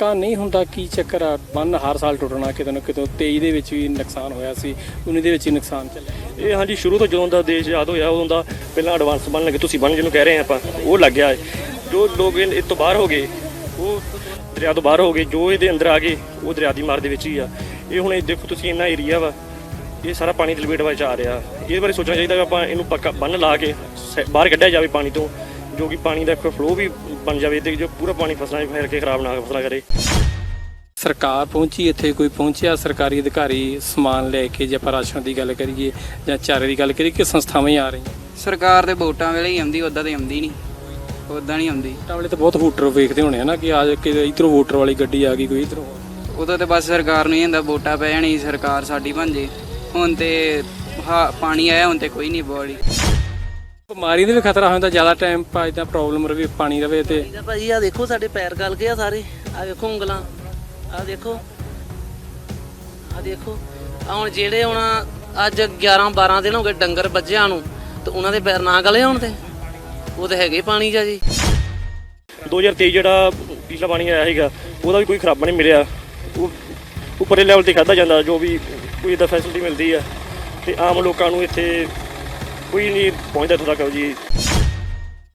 ਕਾ ਨਹੀਂ ਹੁੰਦਾ ਕੀ ਚੱਕਰ ਆ? ਬੰਨ ਹਰ ਸਾਲ ਟੁੱਟਣਾ, ਕਿਤੇ ਨਾ ਕਿਤੇ 23 ਦੇ ਵਿੱਚ ਵੀ ਨੁਕਸਾਨ ਹੋਇਆ ਸੀ 19 ਦੇ ਵਿੱਚ ਹੀ ਨੁਕਸਾਨ ਚੱਲਿਆ। ਇਹ ਹਾਂਜੀ, ਸ਼ੁਰੂ ਤੋਂ ਜਦੋਂ ਦਾ ਦੇਸ਼ ਆਜ਼ਾਦ ਹੋਇਆ, ਉਦੋਂ ਦਾ ਪਹਿਲਾਂ ਐਡਵਾਂਸ ਬਣ ਲੱਗੇ, ਤੁਸੀਂ ਬਣ ਜਿਹਨੂੰ ਕਹਿ ਰਹੇ ਆ ਆਪਾਂ, ਉਹ ਲੱਗ ਗਿਆ। ਹੈ। ਜੋ ਲੋਕ ਇਹ ਇਹ ਤੋਂ ਬਾਹਰ ਹੋ ਗਏ, ਉਹ ਦਰਿਆ ਤੋਂ ਬਾਹਰ ਹੋ ਗਏ, ਜੋ ਇਹਦੇ ਅੰਦਰ ਆ ਗਏ, ਉਹ ਦਰਿਆ ਦੀ ਮਾਰ ਦੇ ਵਿੱਚ ਹੀ ਆ। ਇਹ ਹੁਣ ਇਹ ਦੇਖੋ, ਤੁਸੀਂ ਇੰਨਾ ਏਰੀਆ ਵਾ, ਇਹ ਸਾਰਾ ਪਾਣੀ ਦੀ ਲਪੇਟ ਵਿੱਚ ਆ ਰਿਹਾ। ਇਹਦੇ ਬਾਰੇ ਸੋਚਣਾ ਚਾਹੀਦਾ ਆਪਾਂ ਇਹਨੂੰ ਪੱਕਾ ਬੰਨ ਲਾ ਕੇ, ਸ- ਬਾਹਰ ਕੱਢਿਆ ਜਾਵੇ ਪਾਣੀ ਤੋਂ, ਜੋ ਕਿ ਪਾਣੀ ਦਾ ਫਲੋ ਵੀ ਬਣ ਜਾਵੇ ਤੇ ਜੋ ਪੂਰਾ ਪਾਣੀ ਫਸਲਾਂ 'ਚ ਫੈਲ ਕੇ ਖਰਾਬ ਨਾ ਫਸਲਾਂ ਕਰੇ। ਸਰਕਾਰ ਪਹੁੰਚੀ ਇੱਥੇ ਕੋਈ ਪਹੁੰਚਿਆ ਸਰਕਾਰੀ ਅਧਿਕਾਰੀ ਸਮਾਨ ਲੈ ਕੇ ਜੇ ਆਪਾਂ ਰਾਸ਼ਨ ਦੀ ਗੱਲ ਕਰੀਏ ਜਾਂ ਚਾਰੇ ਦੀ ਗੱਲ ਕਰੀਏ ਕਿ ਸੰਸਥਾਵਾਂ ਹੀ ਆ ਰਹੀਆਂ? ਸਰਕਾਰ ਦੇ ਵੋਟਾਂ ਵੇਲੇ ਹੀ ਆਉਂਦੀ ਉਦਾਂ ਤੇ ਆਉਂਦੀ ਨਹੀਂ। ਉਦਾਂ ਨਹੀਂ ਆਉਂਦੀ। ਤਾਂ ਵੇਲੇ ਤਾਂ ਬਹੁਤ ਵੋਟਰ ਵੇਖਦੇ ਹੋਣੇ ਆ ਨਾ ਕਿ ਅੱਜ ਕਿ ਇਧਰੋਂ ਵੋਟਰ ਵਾਲੀ ਗੱਡੀ ਆ ਗਈ ਕੋਈ ਇਧਰੋਂ। ਉਦੋਂ ਤੇ ਬਸ ਸਰਕਾਰ ਨੂੰ ਹੀ ਹੁੰਦਾ ਵੋਟਾਂ ਪੈ ਜਾਣੀ ਸਰਕਾਰ ਸਾਡੀ ਬਣ ਜੇ। ਹੁਣ ਤੇ ਹਾਂ ਪਾਣੀ ਆਇਆ ਹੁਣ ਤੇ ਕੋਈ ਨਹੀਂ ਬੋਲੀ ਬਿਮਾਰੀ ਦੇ ਵੀ ਖਤਰਾ ਹੋ ਜਾਂਦਾ ਜ਼ਿਆਦਾ ਟਾਈਮ ਪਾ ਇਦਾਂ ਪ੍ਰੋਬਲਮ ਰਵੇ ਪਾਣੀ ਰਵੇ ਤੇ। ਇਹਦਾ ਭਾਜੀ ਆ ਦੇਖੋ ਸਾਡੇ ਪੈਰ ਗਲ ਗਏ ਆ ਸਾਰੇ। ਆ ਵੇਖੋ ਉਂਗਲਾਂ ਆ ਦੇਖੋ। ਆ ਦੇਖੋ। ਆ ਹੁਣ ਜਿਹੜੇ ਹੁਣ ਅੱਜ 11 12 ਦਿਨ ਹੋ ਗਏ ਡੰਗਰ ਬੱਜਿਆਂ ਨੂੰ ਤੇ ਉਹਨਾਂ ਦੇ ਪੈਰ ਨਾ ਗਲੇ ਹੁਣ ਤੇ ਉਹ ਤੇ ਹੈਗੇ ਪਾਣੀ ਜਾ। ਜੀ 2023 ਜਿਹੜਾ ਪਿਛਲਾ ਪਾਣੀ ਆਇਆ ਸੀਗਾ ਉਹਦਾ ਵੀ ਕੋਈ ਖਰਾਬਾ ਨਹੀਂ ਮਿਲਿਆ। ਉਹ ਉੱਪਰਲੇ ਲੈਵਲ ਤੇ ਖਾਦਾ ਜਾਂਦਾ ਜੋ ਵੀ ਕੋਈ ਇਦਾਂ ਫੈਸਿਲਿਟੀ ਮਿਲਦੀ ਆ। ਤੇ ਆਮ ਲੋਕਾਂ ਨੂੰ ਇੱਥੇ ਕੋਈ ਨਹੀਂ ਪਹੁੰਚਦਾ ਇੱਥੋਂ ਤੱਕ ਜੀ?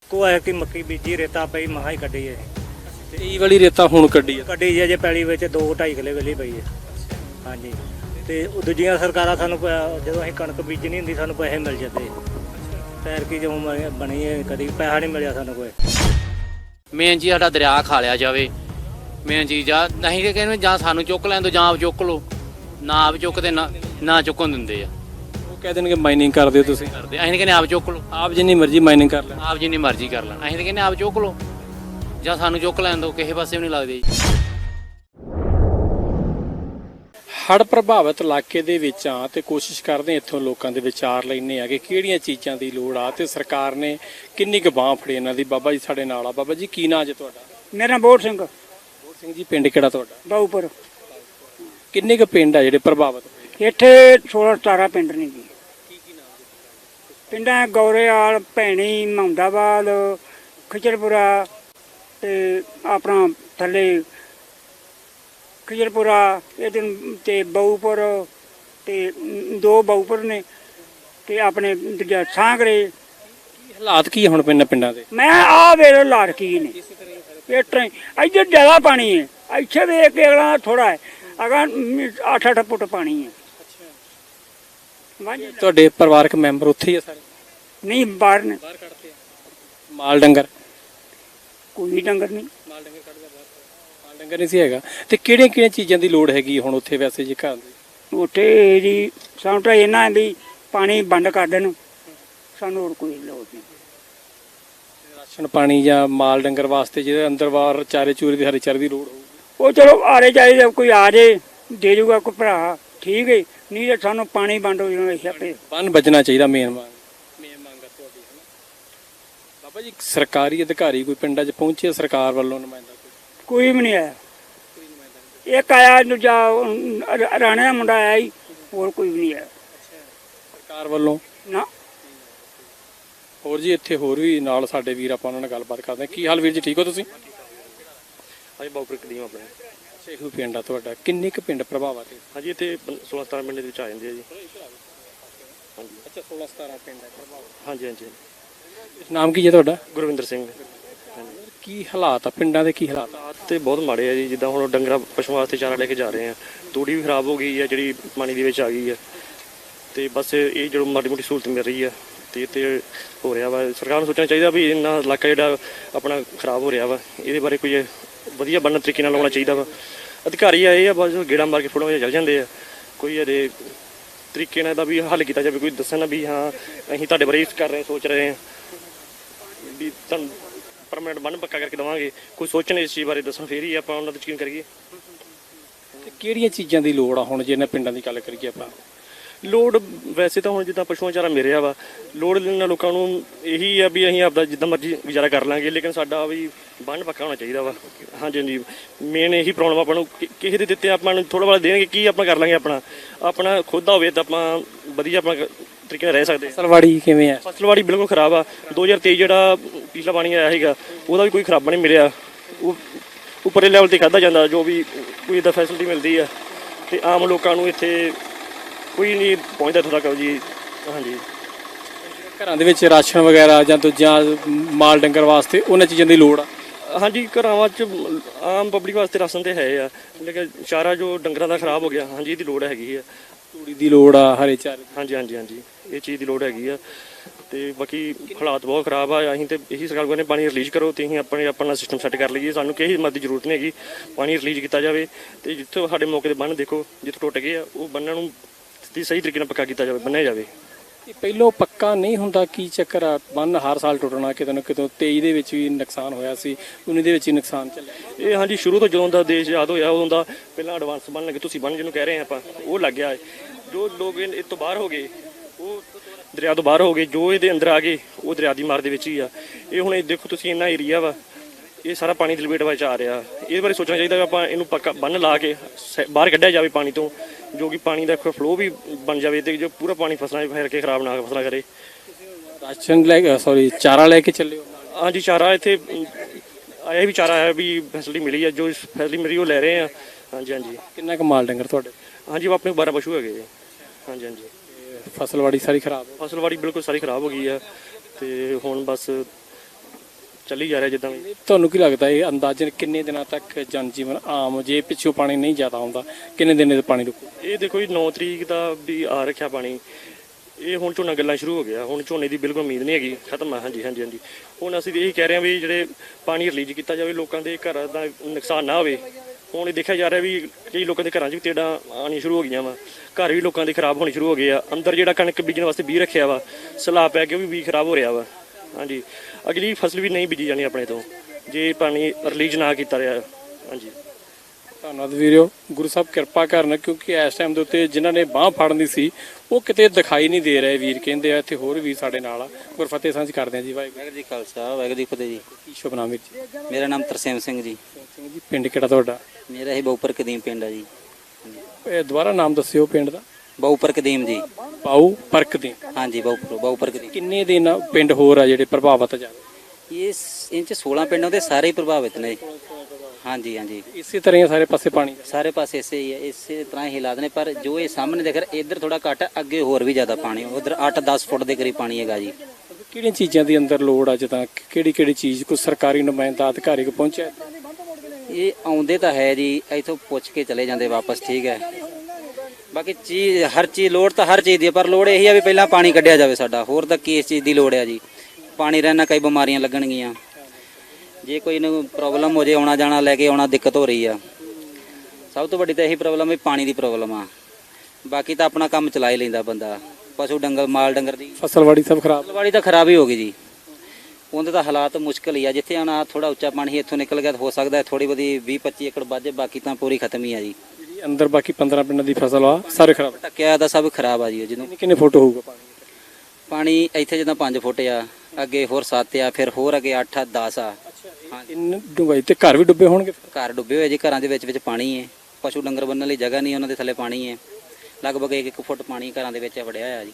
ਕੋ ਹੈ ਕਿ ਮੱਕੀ ਬੀਜੀ ਰੇਤਾ ਪਈ ਮਹਾ ਹੀ ਕੱਢੀ ਹੈ। ਤੇ ਇਹ ਵਾਲੀ ਰੇਤਾ ਹੁਣ ਕੱਢੀ ਆ ਕੱਢੀ ਜੇ ਜੇ ਪੈਲੀ ਵਿੱਚ 2 2.5 ਕਿਲੇ ਵੇਲੀ ਪਈ ਹੈ। ਹਾਂਜੀ। ਤੇ ਉਹ ਦੂਜੀਆਂ ਸਰਕਾਰਾਂ ਸਾਨੂੰ ਪ- ਜਦੋਂ ਅਸੀਂ ਕਣਕ ਬੀਜਣੀ ਹੁੰਦੀ ਸਾਨੂੰ ਪੈਸੇ ਮਿਲ ਜਾਂਦੇ। ਪੈਰ ਕੀ ਜਦੋਂ ਬਣੀ- ਬਣੀ ਹੈ ਕਦੀ ਪੈਸਾ ਨਹੀਂ ਮਿਲਿਆ ਸਾਨੂੰ ਕੋਈ। ਮੇਨ ਜੀ ਸਾਡਾ ਦਰਿਆ ਖਾ ਲਿਆ ਜਾਵੇ। ਮੇਨ ਚੀਜ਼ ਆ ਨਹੀਂ ਕਿ ਕਹਿੰਦੇ ਜਾਂ ਸਾਨੂੰ ਚੁੱਕ ਲੈਣ ਦੋ ਜਾਂ ਆਪ ਚੁੱਕ ਲਓ। ਨਾ ਆਪ ਚੁੱਕਦੇ ਨਾ ਨਾ ਚੁੱਕਣ ਦਿੰਦੇ ਆ। ਕਹਿ ਦੇਣਗੇ ਮਾਈਨਿੰਗ ਕਰਦੇ ਹੋ ਤੁਸੀਂ। ਕਰਦੇ। ਅਸੀਂ ਤਾਂ ਕਹਿੰਦੇ ਆਪ ਚੁੱਕ ਲਓ। ਆਪ ਜਿੰਨੀ ਮਰਜ਼ੀ ਮਾਈਨਿੰਗ ਕਰ ਲੈਣ। ਆਪ ਜਿੰਨੀ ਮਰਜ਼ੀ ਕਰ ਲੈਣ। ਅਸੀਂ ਤਾਂ ਕਹਿੰਦੇ ਆਪ ਚੁੱਕ ਲਓ। ਜਾਂ ਸਾਨੂੰ ਚੁੱਕ ਲੈਣ ਦੋ ਕਿਸੇ ਪਾਸੇ ਵੀ ਨਹੀਂ ਲੱਗਦੇ ਜੀ। ਹੜ੍ਹ ਪ੍ਰਭਾਵਿਤ ਇਲਾਕੇ ਦੇ ਵਿੱਚ ਆ ਤੇ ਕੋਸ਼ਿਸ਼ ਕਰਦੇ ਹਾਂ ਇੱਥੋਂ ਲੋਕਾਂ ਦੇ ਵਿਚਾਰ ਲੈਣੇ ਆ ਕਿ ਕਿਹੜੀਆਂ ਚੀਜ਼ਾਂ ਦੀ ਲੋੜ ਆ ਤੇ ਸਰਕਾਰ ਨੇ ਕਿੰਨੀ ਕੁ ਬਾਂਹ ਫੜੀ ਇਹਨਾਂ ਦੀ। ਬਾਬਾ ਜੀ ਸਾਡੇ ਨਾਲ ਆ। ਬਾਬਾ ਜੀ ਕੀ ਨਾਂ ਜੇ ਤੁਹਾਡਾ? ਮੇਰਾ ਬੋੜ ਸਿੰਘ ਬੋਰ ਸਿੰਘ ਜੀ ਪਿੰਡ ਕਿਹੜਾ ਤੁਹਾਡਾ? ਬਾਉਪੁਰ ਕਿੰਨੇ ਕੁ ਪਿੰਡ ਆ ਜਿਹੜੇ ਪ੍ਰਭਾਵਿਤ ਹੋਏ? ਇੱਥੇ 16 17 ਪਿੰਡ ਨੇ ਜੀ। ਪਿੰਡਾਂ ਗੌਰੇਵਾਲ ਭੈਣੀ ਮੌਂਦਾਵਾਲ ਖਿਚਰਪੁਰਾ ਤੇ ਆਪਣਾ ਥੱਲੇ ਖਿਚਰਪੁਰਾ ਇਹ ਤੇ- ਤੇ ਬਾਉਪੁਰ ਤੇ ਦੋ ਬਾਉਪੁਰ ਨੇ ਤੇ ਆਪਣੇ ਦੂਜਾ ਸਾਂਗਰੇ। ਕੀ ਹਾਲਾਤ ਕੀ ਹੁਣ ਪਿੰਡਾਂ ਪਿੰਡਾਂ ਦੇ? ਮੈਂ ਆ ਵੇਲੇ ਲਾੜਕੀ ਨੇ। ਇਹ ਟ੍ਰੇਨ ਇੱਧਰ ਜ਼ਿਆਦਾ ਪਾਣੀ ਹੈ। ਇੱਥੇ ਵੇਖ ਕੇ ਅਗਲਾ ਥੋੜਾ ਹੈ। ਅਗਾ 8-8 ਫੁੱਟ ਪਾਣੀ ਹੈ। ਵਾਂਝੇ ਤੁਹਾਡੇ ਪਰਿਵਾਰਕ ਮੈਂਬਰ ਉੱਥੇ ਹੀ ਆ ਸਾਰੇ? ਨਹੀਂ ਬਾਹਰ ਨੇ। ਬਾਹਰ ਕੱਢਦੇ ਆ? ਮਾਲ ਡੰਗਰ? ਕੋਈ ਡੰਗਰ ਨਹੀਂ। ਮਾਲ ਡੰਗਰ ਕੱਢਦਾ ਬਾਹਰ। ਮਾਲ ਡੰਗਰ ਨਹੀਂ ਸੀ ਹੈਗਾ। ਤੇ ਕਿਹੜੀਆਂ ਕਿਹੜੀਆਂ ਚੀਜ਼ਾਂ ਦੀ ਲੋੜ ਹੈਗੀ ਹੁਣ ਉੱਥੇ ਵੈਸੇ ਜੇ ਘਰ ਦੀ? ਉੱਥੇ ਜੀ ਸਾਨੂੰ ਤਾਂ ਇਹਨਾਂ ਵੀ ਪਾਣੀ ਬੰਦ ਕਰ ਦੇਣ। ਸਾਨੂੰ ਹੋਰ ਕੋਈ ਲੋੜ ਨਹੀਂ। ਰਾਸ਼ਨ ਪਾਣੀ ਜਾਂ ਮਾਲ ਡੰਗਰ ਵਾਸਤੇ ਜਿਹੜੇ ਅੰਦਰ ਬਾਹਰ ਚਾਰੇ ਚੂਰੇ ਦੀ ਹਰੀ ਚਾਰੇ ਦੀ ਲੋੜ ਹੋਊਗੀ? ਉਹ ਚਲੋ ਆਰੇ ਚਾਹੀਦੇ ਕੋਈ ਆ ਜੇ ਦੇ ਜੂਗਾ ਕੋਈ ਭਰਾ। ਠੀਕ ਹੈ ਨਹੀਂ ਤਾਂ ਸਾਨੂੰ ਪਾਣੀ ਬੰਦ ਹੋ ਜਾਣਾ ਛਾਪੇ ਬੰਨ ਬਚਣਾ ਚਾਹੀਦਾ ਮੇਨ ਮੰਗ ਮੇਨ ਮੰਗ ਆ ਤੁਹਾਡੀ ਹੈ ਨਾ? ਬਾਬਾ ਜੀ ਸਰਕਾਰੀ ਅਧਿਕਾਰੀ ਕੋਈ ਪਿੰਡਾਂ 'ਚ ਪਹੁੰਚੇ ਸਰਕਾਰ ਵੱਲੋਂ ਨੁਮਾਇੰਦਾ ਕੋਈ? ਕੋਈ ਵੀ ਨਹੀਂ ਆਇਆ। ਇੱਕ ਆਇਆ ਦੂਜਾ ਰਾਣੇ ਦਾ ਮੁੰਡਾ ਆਇਆ ਹੀ ਹੋਰ ਕੋਈ ਵੀ ਨਹੀਂ ਆਇਆ। ਸਰਕਾਰ ਵੱਲੋਂ? ਨਾ। ਹੋਰ ਜੀ ਇੱਥੇ ਹੋਰ ਵੀ ਨਾਲ ਸਾਡੇ ਵੀਰ ਆਪਾਂ ਉਹਨਾਂ ਨਾਲ ਗੱਲਬਾਤ ਕਰਦੇ ਹਾਂ। ਕੀ ਹਾਲ ਵੀਰ ਜੀ ਠੀਕ ਹੋ ਤੁਸੀਂ? ਹਾਂਜੀ ਬਾਉਪਰ ਕਦੀਮ ਆਪਣੇ। ਸ਼ੇਖੂ ਪਿੰਡ ਆ ਤੁਹਾਡਾ? ਕਿੰਨੇ ਕੁ ਪਿੰਡ ਪ੍ਰਭਾਵਿਤ ਹੈ ਹਾਂਜੀ ਇੱਥੇ 16 17 ਮਿੰਟ ਦੇ ਵਿੱਚ ਆ ਜਾਂਦੇ ਆ ਜੀ। ਅੱਛਾ 16 17 ਪਿੰਡ ਹੈ ਪ੍ਰਭਾਵਿਤ ਹਾਂਜੀ ਹਾਂਜੀ। ਨਾਮ ਕੀ ਹੈ ਤੁਹਾਡਾ? ਗੁਰਵਿੰਦਰ ਸਿੰਘ। ਕੀ ਹਾਲਾਤ ਆ? ਪਿੰਡਾਂ ਦੇ ਕੀ ਹਾਲਾਤ ਹਾਲਾਤ ਤੇ ਬਹੁਤ ਮਾੜੇ ਆ ਜੀ। ਜਿੱਦਾਂ ਹੁਣ ਡੰਗਰਾਂ ਪਸ਼ੂਆਂ ਵਾਸਤੇ ਚਾਰਾ ਲੈ ਕੇ ਜਾ ਰਹੇ ਆ। ਤੂੜੀ ਵੀ ਖਰਾਬ ਹੋ ਗਈ ਆ ਜਿਹੜੀ ਪਾਣੀ ਦੇ ਵਿੱਚ ਆ ਗਈ ਆ। ਤੇ ਬਸ ਇਹ ਜਿਹੜਾ ਮਾੜੀ ਮੋਟੀ ਸਹੂਲਤ ਮਿਲ ਰਹੀ ਆ ਤੇ ਤੇ ਹੋ ਰਿਹਾ ਵਾ। ਸਰਕਾਰ ਨੂੰ ਸੋਚਣਾ ਚਾਹੀਦਾ ਵੀ ਇੰਨਾ ਇਲਾਕਾ ਜਿਹੜਾ ਆਪਣਾ ਖਰਾਬ ਹੋ ਰਿਹਾ ਵਾ ਇਹਦੇ ਬਾਰੇ ਕੋਈ ਵਧੀਆ ਬਣਨ ਤਰੀਕੇ ਨਾਲ ਲਾਉਣਾ ਚਾਹੀਦਾ ਵਾ। ਅਧਿਕਾਰੀ ਆਏ ਆ ਬਸ ਗੇੜਾ ਮਾਰ ਕੇ ਫੋਟੋ ਵਿੱਚ ਚੱਲ ਜਾਂਦੇ ਆ। ਕੋਈ ਇਹਦੇ ਤਰੀਕੇ ਨਾਲ ਦਾ ਵੀ ਹੱਲ ਕੀਤਾ ਜਾਵੇ, ਕੋਈ ਦੱਸਣ ਵੀ ਹਾਂ, ਅਸੀਂ ਤੁਹਾਡੇ ਬਾਰੇ ਇਸ ਕਰ ਰਹੇ ਸੋਚ ਰਹੇ ਹਾਂ। ਵੀ ਤੁਹਾਨੂੰ ਪਰਮਾਨੈਂਟ ਬੰਨ ਪੱਕਾ ਕਰਕੇ ਦਵਾਂਗੇ। ਕੋਈ ਸੋਚਣ ਇਸ ਚੀਜ਼ ਬਾਰੇ ਦੱਸਣ ਫੇਰ ਹੀ ਆਪਾਂ ਉਹਨਾਂ ਤੇ ਯਕੀਨ ਕਰੀਏ। ਤੇ ਕਿਹੜੀਆਂ ਚੀਜ਼ਾਂ ਦੀ ਲੋੜ ਆ ਹੁਣ ਜੇ ਇਹਨਾਂ ਪਿੰਡਾਂ ਦੀ ਗੱਲ ਕਰੀਏ ਆਪਾਂ? ਲੋੜ ਵੈਸੇ ਤਾਂ ਹੁਣ ਜਿੱਦਾਂ ਪਸ਼ੂਆਂ ਚਾਰਾ ਮਿਲਿਆ ਵਾ ਲੋੜ ਇਹਨਾਂ ਲੋਕਾਂ ਨੂੰ ਇਹੀ ਆ ਵੀ ਅਸੀਂ ਆਪਦਾ ਜਿੱਦਾਂ ਮਰਜ਼ੀ ਗੁਜ਼ਾਰਾ ਕਰ ਲਾਂਗੇ ਲੇਕਿਨ ਸਾਡਾ ਵੀ ਬੰਨ ਪੱਕਾ ਹੋਣਾ ਚਾਹੀਦਾ ਵਾ। ਹਾਂਜੀ ਹਾਂਜੀ। ਮੇਨ ਇਹੀ ਪ੍ਰੋਬਲਮ ਆਪਾਂ ਨੂੰ ਕਿ- ਕਿਸੇ ਦੇ ਦਿੱਤੇ ਆਪਾਂ ਨੂੰ ਥੋੜਾ ਬੜਾ ਦੇਣਗੇ ਕੀ ਆਪਾਂ ਕਰ ਲਾਂਗੇ ਆਪਣਾ। ਆਪਣਾ ਖੁਦ ਦਾ ਹੋਵੇ ਤਾਂ ਆਪਾਂ ਵਧੀਆ ਆਪਣਾ ਕ- ਤਰੀਕੇ ਨਾਲ ਰਹਿ ਸਕਦੇ ਹਾਂ। ਫਸਲਵਾੜੀ ਕਿਵੇਂ ਆ? ਫਸਲਵਾੜੀ ਬਿਲਕੁਲ ਖਰਾਬ ਆ। 2023 ਜਿਹੜਾ ਪਿਛਲਾ ਪਾਣੀ ਆਇਆ ਸੀਗਾ ਉਹਦਾ ਵੀ ਕੋਈ ਖਰਾਬਾ ਨਹੀਂ ਮਿਲਿਆ। ਉਹ ਉੱਪਰਲੇ ਲੈਵਲ ਤੇ ਖਾਦਾ ਜਾਂਦਾ ਜੋ ਵੀ ਕੋਈ ਇਹਦਾ ਫੈਸਿਲਿਟੀ ਮਿਲਦੀ ਆ। ਤੇ ਆਮ ਲੋਕਾਂ ਨੂੰ ਇੱਥੇ ਕੋਈ ਨਹੀਂ ਪਹੁੰਚਦਾ ਇੱਥੋਂ ਤੱਕ ਜੀ। ਹਾਂਜੀ। ਘਰਾਂ ਦੇ ਵਿੱਚ ਰਾਸ਼ਨ ਵਗੈਰਾ ਜਾਂ ਦੂਜਾ ਮਾਲ ਡੰਗਰ ਵਾਸਤੇ ਉਹਨਾਂ ਚੀਜ਼ਾਂ ਦੀ ਲੋੜ ਆ? ਹਾਂਜੀ ਘਰਾਂ ਚ ਆਮ ਪਬਲਿਕ ਵਾਸਤੇ ਰਾਸ਼ਨ ਤੇ ਹੈ ਆ। ਲੇਕਿਨ ਚਾਰਾ ਜੋ ਡੰਗਰਾਂ ਦਾ ਖਰਾਬ ਹੋ ਗਿਆ ਹਾਂਜੀ ਇਹਦੀ ਲੋੜ ਹੈਗੀ ਆ। ਤੂੜੀ ਦੀ ਲੋੜ ਆ ਹਰੇ ਚਾਰੇ ਦੀ। ਹਾਂਜੀ ਹਾਂਜੀ ਹਾਂਜੀ। ਇਹ ਚੀਜ਼ ਦੀ ਲੋੜ ਹੈਗੀ ਆ। ਤੇ ਬਾਕੀ ਹਾਲਾਤ ਬਹੁਤ ਖਰਾਬ ਆ। ਅਸੀਂ ਤੇ ਇਹੀ ਸਰਕਾਰ ਕੋਲ ਨੇ ਪਾਣੀ ਰਿਲੀਜ਼ ਕਰੋ ਤੇ ਅਸੀਂ ਆਪਣੇ ਆਪਣਾ ਸਿਸਟਮ ਸੈੱਟ ਕਰ ਲਈਏ। ਸਾਨੂੰ ਕਿਸੇ ਮਦਦ ਦੀ ਜ਼ਰੂਰਤ ਨਹੀਂ ਹੈਗੀ। ਪਾਣੀ ਰਿਲੀਜ਼ ਕੀਤਾ ਜਾਵੇ ਤੇ ਜਿੱਥੋਂ ਸਾਡੇ ਮੌਕੇ ਤੇ ਬੰਨ ਦੇਖੋ ਜਿੱਥੋਂ ਟੁੱਟ ਗਏ ਆ ਉਹ ਬੰਨਾਂ ਨੂੰ ਦੀ ਸਹੀ ਤਰੀਕੇ ਨਾਲ ਪੱਕਾ ਕੀਤਾ ਜਾਵੇ ਬੰਨਿਆ ਜਾਵੇ। ਇਹ ਪਹਿਲੋਂ ਪੱਕਾ ਨਹੀਂ ਹੁੰਦਾ ਕੀ ਚੱਕਰ ਆ? ਬੰਨ ਹਰ ਸਾਲ ਟੁੱਟਣਾ ਕਿਤੇ ਨਾ ਕਿਤੇ 23 ਦੇ ਵਿੱਚ ਵੀ ਨੁਕਸਾਨ ਹੋਇਆ ਸੀ 19 ਦੇ ਵਿੱਚ ਹੀ ਨੁਕਸਾਨ ਚੱਲਿਆ। ਇਹ ਹਾਂਜੀ ਸ਼ੁਰੂ ਤੋਂ ਜਦੋਂ ਦਾ ਦੇਸ਼ ਆਜ਼ਾਦ ਹੋਇਆ ਉਦੋਂ ਦਾ ਪਹਿਲਾਂ ਐਡਵਾਂਸ ਬਣ ਲੱਗੇ ਤੁਸੀਂ ਬਣ ਜਿਹਨੂੰ ਕਹਿ ਰਹੇ ਆ ਆਪਾਂ ਉਹ ਲੱਗ ਗਿਆ। ਜੋ ਲੋਕ ਇਹ ਤੋਂ ਬਾਹਰ ਹੋ ਗਏ ਉਹ ਦਰਿਆ ਤੋਂ ਬਾਹਰ ਹੋ ਗਏ ਜੋ ਇਹਦੇ ਅੰਦਰ ਆ ਗਏ ਉਹ ਦਰਿਆ ਦੀ ਮਾਰ ਦੇ ਵਿੱਚ ਹੀ ਆ। ਇਹ ਹੁਣ ਇਹ ਦੇਖੋ ਤੁਸੀਂ ਇੰਨਾ ਏਰੀਆ ਵਾ ਇਹ ਸਾਰਾ ਪਾਣੀ ਦੀ ਲਪੇਟ ਵਿੱਚ ਆ ਰਿਹਾ। ਇਹ ਬਾਰੇ ਸੋਚਣਾ ਚਾਹੀਦਾ ਵੀ ਆਪਾਂ ਇਹਨੂੰ ਪੱਕਾ ਬੰਨ ਲਾ ਕੇ ਬਾਹਰ ਕੱਢਿਆ ਜਾਵੇ ਪਾਣੀ ਤੋਂ। ਜੋ ਕਿ ਪਾਣੀ ਦਾ ਫਲੋ ਵੀ ਬਣ ਜਾਵੇ ਤੇ ਜੋ ਪੂਰਾ ਪਾਣੀ ਫਸਲਾਂ 'ਚ ਫੈਲ ਕੇ ਖਰਾਬ ਨਾ ਫਸਲਾਂ ਕਰੇ। ਰਾਸ਼ਨ ਲੈ ਸੌਰੀ ਚਾਰਾ ਲੈ ਕੇ ਚੱਲਿਓ ਹਾਂਜੀ ਚਾਰਾ ਇੱਥੇ ਆਇਆ ਵੀ ਚਾਰਾ ਹੈ ਵੀ ਫੈਸਿਲਿਟੀ ਮਿਲੀ ਹੈ ਜੋ ਫੈਸਿਲਿਟੀ ਮਿਲੀ ਉਹ ਲੈ ਰਹੇ ਆ। ਹਾਂਜੀ ਹਾਂਜੀ। ਕਿੰਨਾ ਕੁ ਮਾਲ ਡੰਗਰ ਤੁਹਾਡੇ? ਹਾਂਜੀ ਉਹ ਆਪਣੇ 12 ਪਸ਼ੂ ਹੈਗੇ ਜੀ। ਹਾਂਜੀ ਹਾਂਜੀ। ਫਸਲਵਾੜੀ ਸਾਰੀ ਖਰਾਬ ਹੋ ਫਸਲਵਾੜੀ ਬਿਲਕੁਲ ਸਾਰੀ ਖਰਾਬ ਹੋ ਗਈ ਆ ਤੇ ਹੁਣ ਬਸ ਚੱਲੀ ਜਾ ਰਿਹਾ ਜਿੱਦਾਂ ਵੀ। ਤੁਹਾਨੂੰ ਕੀ ਲੱਗਦਾ ਇਹ ਅੰਦਾਜ਼ਨ ਕਿੰਨੇ ਦਿਨਾਂ ਤੱਕ ਜਨ ਜੀਵਨ ਆਮ ਜੇ ਪਿੱਛੋਂ ਪਾਣੀ ਨਹੀਂ ਜ਼ਿਆਦਾ ਆਉਂਦਾ? ਕਿੰਨੇ ਦਿਨ ਇਹ ਪਾਣੀ ਰੁਕੂ? ਇਹ ਦੇਖੋ ਜੀ 9 ਤਰੀਕ ਦਾ ਵੀ ਆ ਰੱਖਿਆ ਪਾਣੀ। ਇਹ ਹੁਣ ਝੋਨਾ ਗੱਲਾਂ ਸ਼ੁਰੂ ਹੋ ਗਿਆ। ਹੁਣ ਝੋਨੇ ਦੀ ਬਿਲਕੁਲ ਉਮੀਦ ਨਹੀਂ ਹੈਗੀ। ਖਤਮ ਆ ਹਾਂਜੀ ਹਾਂਜੀ ਹਾਂਜੀ। ਹੁਣ ਅਸੀਂ ਇਹੀ ਕਹਿ ਰਹੇ ਹਾਂ ਵੀ ਜਿਹੜੇ ਪਾਣੀ ਰਿਲੀਜ਼ ਕੀਤਾ ਜਾਵੇ ਲੋਕਾਂ ਦੇ ਘਰਾਂ ਦਾ ਨੁਕਸਾਨ ਨਾ ਹੋਵੇ। ਹੁਣ ਇਹ ਦੇਖਿਆ ਜਾ ਰਿਹਾ ਵੀ ਕਈ ਲੋਕਾਂ ਦੇ ਘਰਾਂ 'ਚ ਵੀ ਤੇੜਾਂ ਆਉਣੀਆਂ ਸ਼ੁਰੂ ਹੋ ਗਈਆਂ ਵਾ। ਘਰ ਵੀ ਲੋਕਾਂ ਦੇ ਖਰਾਬ ਹੋਣੇ ਸ਼ੁਰੂ ਹੋ ਗਏ ਆ। ਅੰਦਰ ਜਿਹੜਾ ਕਣਕ ਬੀਜਣ ਵਾਸਤੇ ਬੀਜ ਰੱਖਿਆ ਵਾ ਸਲਾਬ ਪੈ ਕੇ ਉਹ ਵੀ ਬੀਜ ਖਰਾਬ ਹੋ ਰਿਹਾ ਵਾ। ਹਾਂਜੀ। ਅਗਲੀ ਫਸਲ ਵੀ ਨਹੀਂ ਬੀਜੀ ਜਾਣੀ ਆਪਣੇ ਤੋਂ। ਜੇ ਪਾਣੀ ਰਿਲੀਜ਼ ਨਾ ਕੀਤਾ ਰਿਹਾ। ਹਾਂਜੀ। ਧੰਨਵਾਦ ਵੀਰਿਓ ਗੁਰੂ ਸਾਹਿਬ ਕਿਰਪਾ ਕਰਨ ਕਿਉਂਕਿ ਇਸ ਟਾਈਮ ਦੇ ਉੱਤੇ ਜਿਨ੍ਹਾਂ ਨੇ ਬਾਹ ਫੜਨੀ ਸੀ ਉਹ ਕਿਤੇ ਦਿਖਾਈ ਨਹੀਂ ਦੇ ਰਹੇ ਵੀਰ। ਕਹਿੰਦੇ ਆ ਇੱਥੇ ਹੋਰ ਵੀ ਸਾਡੇ ਨਾਲ ਆ। ਗੁਰਫਤਿਹ ਸਾਂਝ ਕਰਦੇ ਆ ਜੀ। ਵਾਹਿਗੁਰੂ। ਵਾਹਿਗੁਰੂ ਜੀ ਖਾਲਸਾ ਵਾਹਿਗੁਰੂ ਜੀ ਫਤਿਹ ਜੀ। ਕੀ ਸ਼ੁਭ ਨਾਮ ਵੀਰ ਜੀ? ਮੇਰਾ ਨਾਮ ਤਰਸੇਮ ਸਿੰਘ ਜੀ। ਸਿੰਘ ਜੀ ਪਿੰਡ ਕਿਹੜਾ ਤੁਹਾਡਾ? ਮੇਰਾ ਇਹ ਬਹੁਪਰ ਕਦੀਮ ਪਿੰਡ ਹੈ ਜੀ। ਇਹ ਦੁਬਾਰਾ ਨਾਮ ਦੱਸਿਓ ਪਿੰਡ ਦਾ। ਬਹੁਪਰ ਕਦੀਮ ਜੀ। ਪਾਉ ਪਰਕ ਦੇ ਹਾਂਜੀ ਬਹੁਪਰ ਬਹੁਪਰ ਕਦੀਮ ਕਿੰਨੇ ਦਿਨ ਪਿੰਡ ਹੋਰ ਆ ਜਿਹੜੇ ਪ੍ਰਭਾਵਿਤ ਜਾਵੇ ਇਸ ਇੰਚ 16 ਪਿੰਡਾਂ ਦੇ ਸਾਰੇ ਹੀ ਪ੍ਰਭਾਵਿਤ ਨੇ। ਹਾਂਜੀ ਹਾਂਜੀ। ਇਸੇ ਤਰ੍ਹਾਂ ਹੀ ਸਾਰੇ ਪਾਸੇ ਪਾਣੀ ਦਾ। ਸਾਰੇ ਪਾਸੇ ਇਸੇ ਹੀ ਹੈ ਇਸੇ ਤਰ੍ਹਾਂ ਹੀ ਹਾਲਾਤ ਨੇ ਪਰ ਜੋ ਇਹ ਸਾਹਮਣੇ ਦੇਖ ਰਹੇ ਇੱਧਰ ਥੋੜਾ ਘੱਟ ਹੈ, ਅੱਗੇ ਹੋਰ ਵੀ ਜ਼ਿਆਦਾ ਪਾਣੀ ਉਧਰ 8-10 ਫੁੱਟ ਦੇ ਕਰੀਬ ਪਾਣੀ ਹੈਗਾ ਜੀ। ਕਿਹੜੀਆਂ ਚੀਜ਼ਾਂ ਦੀ ਅੰਦਰ ਲੋੜ ਆ ਜਦਾਂ ਕਿਹੜੀ ਕਿਹੜੀ ਚੀਜ਼ ਕੋਈ ਸਰਕਾਰੀ ਨੁਮਾਇੰਦਾ ਅਧਿਕਾਰੀ ਕੋ ਪਹੁੰਚਿਆ? ਇਹ ਆਉਂਦੇ ਤਾਂ ਹੈ ਜੀ ਇੱਥੋਂ ਪੁੱਛ ਕੇ ਚਲੇ ਜਾਂਦੇ ਵਾਪਸ ਠੀਕ ਹੈ। ਬਾਕੀ ਚੀਜ਼ ਹਰ ਚੀਜ਼ ਲੋੜ ਤਾਂ ਹਰ ਚੀਜ਼ ਦੀ ਹੈ, ਪਰ ਲੋੜ ਇਹੀ ਆ ਵੀ ਪਹਿਲਾਂ ਪਾਣੀ ਕੱਢਿਆ ਜਾਵੇ ਸਾਡਾ। ਹੋਰ ਤਾਂ ਕੀ ਇਸ ਚੀਜ਼ ਦੀ ਲੋੜ ਹੈ ਜੀ? ਪਾਣੀ ਰਹਿਣਾ ਕਈ ਬਿਮਾਰੀਆਂ ਲੱਗਣਗੀਆਂ। ਜੇ ਕੋਈ ਨੂੰ ਪ੍ਰੋਬਲਮ ਹੋ ਜੇ ਆਉਣਾ ਜਾਣਾ ਲੈ ਕੇ ਆਉਣਾ ਦਿੱਕਤ ਹੋ ਰਹੀ ਆ। ਸਭ ਤੋਂ ਵੱਡੀ ਤਾਂ ਇਹੀ ਪ੍ਰੋਬਲਮ ਹੈ ਪਾਣੀ ਦੀ ਪ੍ਰੋਬਲਮ ਆ। ਬਾਕੀ ਤਾਂ ਆਪਣਾ ਕੰਮ ਚਲਾ ਹੀ ਲੈਂਦਾ ਬੰਦਾ। ਪਸ਼ੂ ਡੰਗਰ ਮਾਲ ਡੰਗਰ ਦੀ ਫਸਲਵਾੜੀ ਸਭ ਖਰਾਬ? ਫਸਲਵਾੜੀ ਤਾਂ ਖਰਾਬ ਹੀ ਹੋ ਗਈ ਜੀ। ਉਹਦੇ ਤਾਂ ਹਾਲਾਤ ਮੁਸ਼ਕਲ ਹੀ ਆ। ਜਿੱਥੇ ਆਹ ਥੋੜਾ ਉੱਚਾ ਪਾਣੀ ਇੱਥੋਂ ਨਿਕਲ ਗਿਆ ਤਾਂ ਹੋ ਸਕਦਾ ਥੋੜੀ ਬਹੁਤੀ 20 25 ਏਕੜ ਬਾਜੇ ਬਾਕੀ ਤਾਂ ਪੂਰੀ ਖਤਮ ਹੀ ਆ ਜੀ। ਅੰਦਰ ਬਾਕੀ 15 ਪਿੰਡਾਂ ਦੀ ਫਸਲ ਆ ਸਾਰੇ ਖਰਾਬ ਟੱਕਿਆ ਤਾਂ ਸਭ ਖਰਾਬ ਆ ਜੀ ਜਿਹਨੂੰ। ਕਿੰਨੇ ਫੁੱਟ ਹੋਊਗਾ ਪਾਣੀ? ਪਾਣੀ ਇੱਥੇ ਜਦੋਂ 5 ਫੁੱਟ ਆ ਅੱਗੇ ਹੋਰ 7 ਆ ਫਿਰ ਹੋਰ ਅੱਗੇ 8 ਆ 10 ਆ। ਇੰਨ ਡੁੰਗਾਈ ਤੇ ਘਰ ਵੀ ਡੁੱਬੇ ਹੋਣਗੇ। ਘਰ ਡੁੱਬੇ ਹੋਏ ਜੀ ਘਰਾਂ ਦੇ ਵਿੱਚ ਵਿੱਚ ਪਾਣੀ ਹੈ। ਪਸ਼ੂ ਡੰਗਰ ਬੰਨਣ ਲਈ ਜਗ੍ਹਾ ਨਹੀਂ ਉਹਨਾਂ ਦੇ ਥੱਲੇ ਪਾਣੀ ਹੈ। ਲਗਭਗ 1-1 ਫੁੱਟ ਪਾਣੀ ਘਰਾਂ ਦੇ ਵਿੱਚ ਵੜਿਆ ਹੋਇਆ ਜੀ।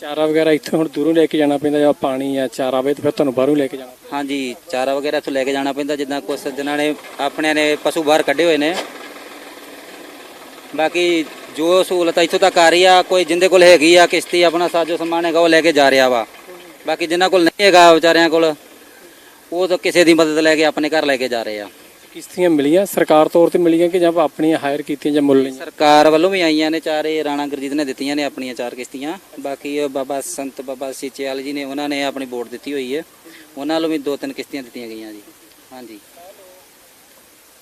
ਚਾਰਾ ਵਗੈਰਾ ਇੱਥੋਂ ਹੁਣ ਦੂਰੋਂ ਲੈ ਕੇ ਜਾਣਾ ਪੈਂਦਾ ਜਾਂ ਪਾਣੀ ਆ ਚਾਰਾ ਵੇ ਤੇ ਫਿਰ ਤੁਹਾਨੂੰ ਬਾਹਰੋਂ ਲੈ ਕੇ ਜਾਣਾ। ਹਾਂਜੀ ਚਾਰਾ ਵਗੈਰਾ ਇੱਥੋਂ ਲੈ ਕੇ ਜਾਣਾ ਪੈਂਦਾ ਜਿੱਦਾਂ ਕੁਝ ਜਿਨ੍ਹਾਂ ਨੇ ਆਪਣਿਆਂ ਨੇ ਪਸ਼ੂ ਬਾਹਰ ਕੱਢੇ ਹੋਏ ਨੇ। ਬਾਕੀ ਜੋ ਸਹੂਲਤ ਇੱਥੋਂ ਤੱਕ ਆ ਰਹੀ ਆ ਕੋਈ ਜਿੰਦੇ ਕੋਲ ਹੈਗੀ ਆ ਕਿਸ਼ਤੀ ਆਪਣਾ ਸਾਜੋ ਸਮਾਨ ਹੈਗਾ ਉਹ ਲੈ ਕੇ ਜਾ ਰਿਹਾ ਵਾ। ਬਾਕੀ ਜਿਨ੍ਹਾਂ ਕੋਲ ਨਹੀਂ ਹੈਗਾ ਵਿਚਾਰਿਆਂ ਕੋਲ ਉਹ ਤਾਂ ਕਿਸੇ ਦੀ ਮਦਦ ਲੈ ਕੇ ਆਪਣੇ ਘਰ ਲੈ ਕੇ ਜਾ ਰਹੇ ਆ। ਕਿਸ਼ਤੀਆਂ ਮਿਲੀਆਂ ਸਰਕਾਰ ਤੌਰ ਤੇ ਮਿਲੀਆਂ ਕਿ ਜਾਂ ਆਪਣੀਆਂ ਹਾਇਰ ਕੀਤੀਆਂ ਜਾਂ ਮੁੱਲ ਲਈਆਂ? ਸਰਕਾਰ ਵੱਲੋਂ ਵੀ ਆਈਆਂ ਨੇ ਚਾਰੇ ਰਾਣਾ ਗੁਰਜੀਤ ਨੇ ਦਿੱਤੀਆਂ ਨੇ ਆਪਣੀਆਂ ਚਾਰ ਕਿਸ਼ਤੀਆਂ। ਬਾਕੀ ਉਹ ਬਾਬਾ ਸੰਤ ਬਾਬਾ ਸੀਚੇਵਾਲ ਜੀ ਨੇ ਉਹਨਾਂ ਨੇ ਆਪਣੀ ਵੋਟ ਦਿੱਤੀ ਹੋਈ ਹੈ। ਉਹਨਾਂ ਵੱਲੋਂ ਵੀ ਦੋ ਤਿੰਨ ਕਿਸ਼ਤੀਆਂ ਦਿੱਤੀਆਂ ਗਈਆਂ ਜੀ। ਹਾਂਜੀ।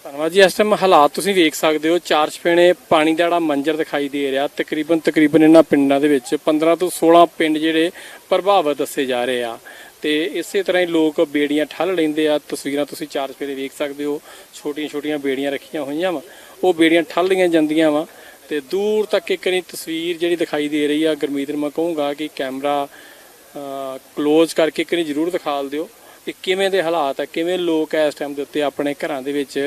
ਧੰਨਵਾਦ ਜੀ। ਇਸ ਟਾਈਮ ਹਾਲਾਤ ਤੁਸੀਂ ਵੇਖ ਸਕਦੇ ਹੋ, ਚਾਰ ਛਪੇਣੇ ਪਾਣੀ ਦਾ ਜਿਹੜਾ ਮੰਜ਼ਰ ਦਿਖਾਈ ਦੇ ਰਿਹਾ, ਤਕਰੀਬਨ ਤਕਰੀਬਨ ਇਹਨਾਂ ਪਿੰਡਾਂ ਦੇ ਵਿੱਚ 15 ਤੋਂ 16 ਪਿੰਡ ਜਿਹੜੇ ਪ੍ਰਭਾਵਿਤ ਦੱਸੇ ਜਾ ਰਹੇ ਆ। ਤੇ ਇਸੇ ਤਰ੍ਹਾਂ ਹੀ ਲੋਕ ਬੇੜੀਆਂ ਠੱਲ ਲੈਂਦੇ ਆ। ਤਸਵੀਰਾਂ ਤੁਸੀਂ ਚਾਰ ਛਪੇਣੇ ਵੇਖ ਸਕਦੇ ਹੋ। ਛੋਟੀਆਂ ਛੋਟੀਆਂ ਬੇੜੀਆਂ ਰੱਖੀਆਂ ਹੋਈਆਂ ਵਾ। ਉਹ ਬੇੜੀਆਂ ਠੱਲ ਲਈਆਂ ਜਾਂਦੀਆਂ ਵਾ। ਤੇ ਦੂਰ ਤੱਕ ਇੱਕ ਨਹੀਂ ਤਸਵੀਰ ਜਿਹੜੀ ਦਿਖਾਈ ਦੇ ਰਹੀ ਆ। ਗੁਰਮੀਤ ਨੂੰ ਮੈਂ ਕਹੂੰਗਾ ਕਿ ਕੈਮਰਾ ਕਲੋਜ਼ ਕਰਕੇ ਇੱਕ ਨਹੀਂ ਜ਼ਰੂਰ ਦਿਖਾ ਦਿਓ। ਕਿ ਕਿਵੇਂ ਦੇ ਹਾਲਾਤ ਆ ਕਿਵੇਂ ਲੋਕ ਇਸ ਟਾਈਮ ਦੇ ਉੱਤੇ ਆਪਣੇ ਘਰਾਂ ਦੇ ਵਿੱਚ,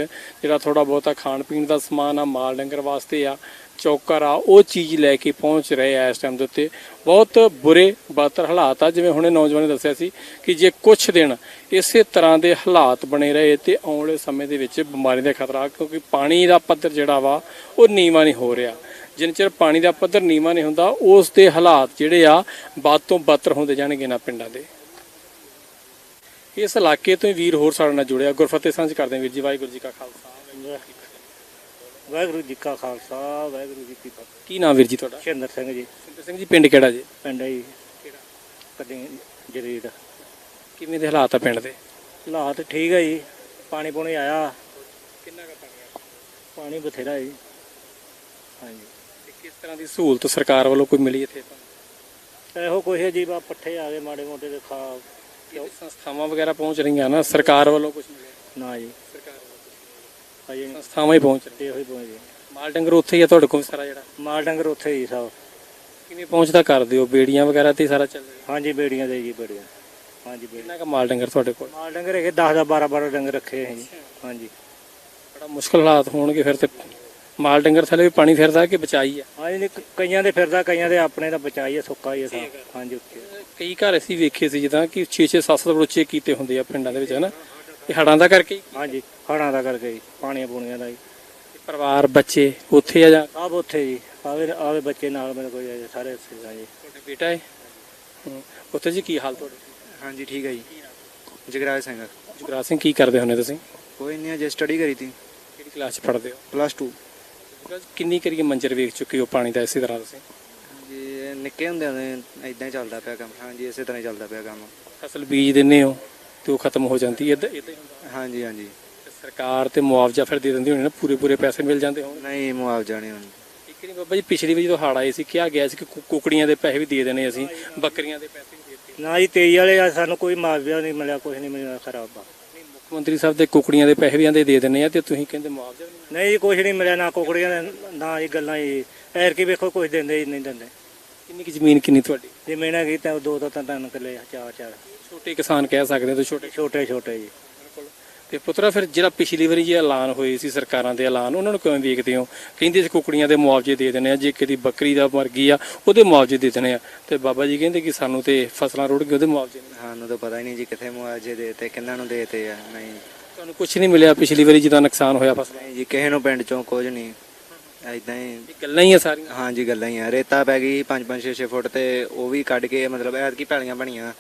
ਜਿਹੜਾ ਥੋੜਾ ਬਹੁਤਾ ਖਾਣ ਪੀਣ ਦਾ ਸਮਾਨ ਆ, ਮਾਲ ਡੰਗਰ ਵਾਸਤੇ ਆ, ਚੌਕਰ ਆ, ਉਹ ਚੀਜ਼ ਲੈ ਕੇ ਪਹੁੰਚ ਰਹੇ ਆ ਇਸ ਟਾਈਮ ਦੇ ਉੱਤੇ। ਬਹੁਤ ਬੁਰੇ ਬਾਤਰ ਹਾਲਾਤ ਆ, ਜਿਵੇਂ ਹੁਣੇ ਨੌਜਵਾਨ ਨੇ ਦੱਸਿਆ ਸੀ ਕਿ ਜੇ ਕੁਝ ਦਿਨ ਇਸੇ ਤਰ੍ਹਾਂ ਦੇ ਹਾਲਾਤ ਬਣੇ ਰਹੇ ਤੇ ਆਉਣ ਵਾਲੇ ਸਮੇਂ ਦੇ ਵਿੱਚ ਬਿਮਾਰੀ ਦਾ ਖਤਰਾ, ਕਿਉਂਕਿ ਪਾਣੀ ਦਾ ਪੱਧਰ ਜਿਹੜਾ ਵਾ, ਉਹ ਨੀਵਾਂ ਨਹੀਂ ਹੋ ਰਿਹਾ। ਜਿੰਨ ਚਿਰ ਪਾਣੀ ਦਾ ਪੱਧਰ ਨੀਵਾਂ ਨਹੀਂ ਹੁੰਦਾ, ਉਸ ਦੇ ਹਾਲਾਤ ਜਿਹੜੇ ਆ ਬਾਤ ਤੋਂ ਬਦਤਰ ਹੁੰਦੇ ਜਾਣਗੇ ਨਾ ਪਿੰਡਾਂ ਦੇ। ਇਸ ਇਲਾਕੇ ਤੋਂ ਹੀ ਵੀਰ ਹੋਰ ਸਾਡੇ ਨਾਲ ਜੁੜਿਆ। ਗੁਰਫਤਿਹ ਸਾਂਝ ਕਰਦੇ ਹਾਂ ਵੀਰ ਜੀ। ਵਾਹਿਗੁਰੂ ਜੀ ਕਾ ਖਾਲਸਾ। ਵਾਹਿਗੁਰੂ ਜੀ ਕਾ ਖਾਲਸਾ ਵਾਹਿਗੁਰੂ ਜੀ ਕੀ ਫਤਿਹ। ਕੀ ਨਾਮ ਵੀਰ ਜੀ ਤੁਹਾਡਾ? ਸ਼ਿੰਦਰ ਸਿੰਘ ਜੀ। ਸਿੰਦਰ ਸਿੰਘ ਜੀ ਪਿੰਡ ਕਿਹੜਾ ਜੀ? ਪਿੰਡ ਹੈ ਜੀ। ਕਦੀ ਜਰੀਡ। ਕਿਵੇਂ ਦੇ ਹਾਲਾਤ ਆ ਪਿੰਡ ਦੇ? ਹਾਲਾਤ ਠੀਕ ਹੈ ਜੀ। ਪਾਣੀ ਪੂਣੀ ਆਇਆ। ਕਿੰਨਾ ਕੁ ਪਾਣੀ ਆ? ਪਾਣੀ ਬਥੇਰਾ ਜੀ। ਹਾਂਜੀ। ਤੇ ਕਿਸ ਤਰ੍ਹਾਂ ਦੀ ਸਹੂਲਤ ਸਰਕਾਰ ਵੱਲੋਂ ਕੋਈ ਮਿਲੀ ਇੱਥੇ ਇਹੋ ਕੁਛ ਹੈ ਜੀ ਬਾ ਪੱਠੇ ਆ ਗਏ ਮਾੜੇ ਮੋਟੇ ਦੇ ਖਾ ਸੰਸਥਾਵਾਂ ਵਗੈਰਾ ਪਹੁੰਚ ਰਹੀਆਂ ਨਾ ਸਰਕਾਰ ਵੱਲੋਂ ਕੁਝ ਮਿਲਿਆ? ਨਾ ਜੀ। ਸਰਕਾਰ ਵੱਲੋਂ ਸੰਸਥਾਵਾਂ ਹੀ ਪਹੁੰਚ ਰਹੀਆਂ? ਇਹੋ ਹੀ ਪਹੁੰਚੇ ਮਾਲ ਡੰਗਰ ਉੱਥੇ ਹੀ ਆ ਤੁਹਾਡੇ ਕੋਲ ਸਾਰਾ ਜਿਹੜਾ? ਮਾਲ ਡੰਗਰ ਉੱਥੇ ਹੀ ਸਭ। ਕਿਵੇਂ ਪਹੁੰਚਦਾ ਕਰਦੇ ਹੋ ਬੇੜੀਆਂ ਵਗੈਰਾ ਤੇ ਸਾਰਾ ਚੱਲ ਰਿਹਾ? ਹਾਂਜੀ ਬੇੜੀਆਂ ਦੇ ਜੀ ਬੇੜੀਆਂ। ਹਾਂਜੀ ਬੇੜੀਆਂ। ਕਿੰਨਾ ਕੁ ਮਾਲ ਡੰਗਰ ਤੁਹਾਡੇ ਕੋਲ? ਮਾਲ ਡੰਗਰ ਹੈਗੇ 10 10 12 12 ਡੰਗਰ ਰੱਖੇ ਹੈ ਜੀ ਹਾਂਜੀ। ਬੜਾ ਮੁਸ਼ਕਲ ਹਾਲਾਤ ਹੋਣਗੇ ਫਿਰ ਤੇ। ਮਾਲ ਡੰਗਰ ਥੱਲੇ ਵੀ ਪਾਣੀ ਫਿਰਦਾ ਕਿ ਬਚਾਈ ਆ? ਹਾਂਜੀ ਕਈਆਂ ਦੇ ਫਿਰਦਾ ਕਈਆਂ ਦੇ ਆਪਣੇ ਦਾ ਬਚਾਈ ਹੈ ਸੁੱਕਾ ਹੀ ਸਭ। ਹਾਂਜੀ ਉੱਥੇ। ਕਈ ਘਰ ਅਸੀਂ ਵੇਖੇ ਸੀ ਜਿੱਦਾਂ ਕਿ 6 6 7 7 ਉੱਚੇ ਕੀਤੇ ਹੁੰਦੇ ਆ ਪਿੰਡਾਂ ਦੇ ਵਿੱਚ ਹਨਾ? ਇਹ ਹੜਾਂ ਦਾ ਕਰਕੇ ਹੀ? ਹਾਂਜੀ ਹੜਾਂ ਦਾ ਕਰਕੇ ਜੀ ਪਾਣੀਆਂ ਪੂਣੀਆਂ ਦਾ ਜੀ ਪਰਿਵਾਰ ਬੱਚੇ ਉੱਥੇ ਆ ਜਾਂ? ਸਭ ਉੱਥੇ ਜੀ ਆਵੇ ਆਵੇ ਬੱਚੇ ਨਾਲ ਮੇਰੇ ਕੋਈ ਹੈ ਜੀ, ਸਾਰੇ ਉੱਥੇ ਆ ਜੀ। ਤੁਹਾਡੇ ਬੇਟਾ ਹੈ? ਹੂੰ। ਉੱਥੇ ਜੀ ਕੀ ਹਾਲ ਤੁਹਾਡੇ? ਹਾਂਜੀ ਠੀਕ ਹੈ ਜੀ। ਜਗਰਾਜ ਸਿੰਘ। ਜਗਰਾਜ ਸਿੰਘ ਕੀ ਕਰਦੇ ਹੁੰਦੇ ਤੁਸੀਂ? ਕੋਈ ਨਹੀਂ ਅਜੇ ਸਟੱਡੀ ਕਰੀ ਤੀ। ਕਿਹੜੀ ਕਲਾਸ 'ਚ ਪੜ੍ਹਦੇ ਹੋ? ਪਲੱਸ 2 ਜਗਰਾਜ, ਕਿੰਨੀ ਕਰੀਏ ਮੰਜ਼ਰ ਵੇਖ ਚੁੱਕੇ ਹੋ ਪਾਣੀ ਦਾ ਇਸੇ ਤਰ੍ਹਾਂ ਤੁਸੀਂ? ਨਿੱਕੇ ਹੁੰਦਿਆਂ ਨੇ ਇਦਾਂ ਹੀ ਚੱਲਦਾ ਪਿਆ ਕੰਮ। ਹਾਂਜੀ ਇਸੇ ਤਰ੍ਹਾਂ ਹੀ ਚੱਲਦਾ ਪਿਆ ਕੰਮ। ਫਸਲ ਬੀਜ ਦਿੰਦੇ ਹੋ ਤੇ ਉਹ ਖਤਮ ਹੋ ਜਾਂਦੀ ਹੈ ਇਦਾਂ ਇਦਾਂ ਹੀ ਹੁੰਦਾ। ਹਾਂਜੀ ਹਾਂਜੀ। ਤੇ ਸਰਕਾਰ ਤੇ ਮੁਆਵਜ਼ਾ ਫਿਰ ਦੇ ਦਿੰਦੀ ਹੋਣੀ ਨਾ ਪੂਰੇ ਪੂਰੇ ਪੈਸੇ ਮਿਲ ਜਾਂਦੇ ਹੋਣ ਨਹੀਂ ਮੁਆਵਜ਼ਾ ਨਹੀਂ ਹੁਣ। ਇੱਕ ਨਹੀਂ ਬਾਬਾ ਜੀ ਪਿਛਲੀ ਵਾਰ ਜਦੋਂ ਹੜ੍ਹ ਆਏ ਸੀ ਕਿਹਾ ਗਿਆ ਸੀ ਕਿ ਕੁ- ਕੁਕੜੀਆਂ ਦੇ ਪੈਸੇ ਵੀ ਦੇ ਦੇਣੇ ਅਸੀਂ ਬੱਕਰੀਆਂ ਦੇ ਪੈਸੇ ਵੀ ਦੇ ਦਿੱਤੇ। ਨਾ ਜੀ 23 ਵਾਲੇ ਆ ਸਾਨੂੰ ਕੋਈ ਮੁਆਵਜ਼ਾ ਨਹੀਂ ਮਿਲਿਆ ਕੁਝ ਨਹੀਂ ਮਿਲਿਆ ਖਰਾਬ ਆ। ਮੁੱਖ ਮੰਤਰੀ ਸਾਹਿਬ ਦੇ ਕੁਕੜੀਆਂ ਦੇ ਪੈਸੇ ਵੀ ਆਂਦੇ ਦੇ ਦਿੰਨੇ ਆ ਤੇ ਤੁਸੀਂ ਕਹਿੰਦੇ ਮੁਆਵਜ਼ਾ ਵੀ ਨਹੀਂ ਨਹੀਂ ਜੀ ਕੁਝ ਨਹੀਂ ਮਿਲਿਆ ਨਾ ਕੁਕੜੀਆਂ ਦੇ ਨਾ ਜੀ ਗੱਲਾਂ ਜੀ। ਐਰ ਕੀ ਵੇਖੋ ਕੁਝ ਦਿੰਦੇ ਹੀ ਨਹੀਂ ਦਿੰਦੇ। ਕਿੰਨੀ ਕੁ ਜ਼ਮੀਨ ਕਿੰਨੀ ਤੁਹਾਡੀ? ਜੇ ਮੈਨਾਂ ਕੀ ਤਾਂ ਦੋ ਦੋ ਤਿੰਨ ਤਿੰਨ ਕਿੱਲੇ ਚਾਰ ਚਾਰ। ਛੋਟੇ ਕਿਸਾਨ ਕਹਿ ਸਕਦੇ ਹੋ ਤੇ ਛੋਟੇ? ਛੋਟੇ ਛੋਟੇ ਜੀ। ਤੇ ਪੁੱਤਰਾ ਫਿਰ ਜਿਹੜਾ ਪਿਛਲੀ ਵਾਰੀ ਜੇ ਐਲਾਨ ਹੋਏ ਸੀ ਸਰਕਾਰਾਂ ਦੇ ਐਲਾਨ ਉਹਨਾਂ ਨੂੰ ਕਿਵੇਂ ਵੇਖਦੇ ਹੋ? ਕਹਿੰਦੇ ਸੀ ਕੁਕੜੀਆਂ ਦੇ ਮੁਆਵਜ਼ੇ ਦੇ ਦੇਣੇ ਆ ਜੇ ਕਿਤੇ ਬੱਕਰੀ ਦਾ ਮਰ ਗਈ ਆ ਉਹਦੇ ਮੁਆਵਜ਼ੇ ਦੇ ਦੇਣੇ ਆ ਤੇ ਬਾਬਾ ਜੀ ਕਹਿੰਦੇ ਕਿ ਸਾਨੂੰ ਤੇ ਫਸਲਾਂ ਰੁੜ ਗਈਆਂ ਉਹਦੇ ਮੁਆਵਜ਼ੇ ਨਹੀਂ। ਸਾਨੂੰ ਤਾਂ ਪਤਾ ਹੀ ਨਹੀਂ ਜੀ ਕਿੱਥੇ ਮੁਆਵਜ਼ੇ ਦੇਤੇ ਕਿੰਨਾਂ ਨੂੰ ਦੇਤੇ ਆ ਨਹੀਂ। ਤੁਹਾਨੂੰ ਕੁਝ ਨਹੀਂ ਮਿਲਿਆ ਪਿਛਲੀ ਵਾਰੀ ਜਿਹਦਾ ਨੁਕਸਾਨ ਹੋਇਆ ਫਸਲਾਂ? ਜੀ ਕਿਸੇ ਨੂੰ ਪਿੰਡ ਚੋਂ ਕੁਝ ਨਹੀਂ। ਇਦਾਂ ਹੀ। ਗੱਲਾਂ ਹੀ ਆ ਸਾਰੀਆਂ। ਹਾਂਜੀ ਗੱਲਾਂ ਹੀ ਆ। ਰੇਤਾ ਪੈ ਗਈ 5 5 6 6 ਫੁੱਟ ਤੇ ਉਹ ਵੀ ਕੱਢ ਕੇ ਮਤਲਬ ਐਤਕੀ ਪੈਲੀਆਂ ਬਣੀਆਂ।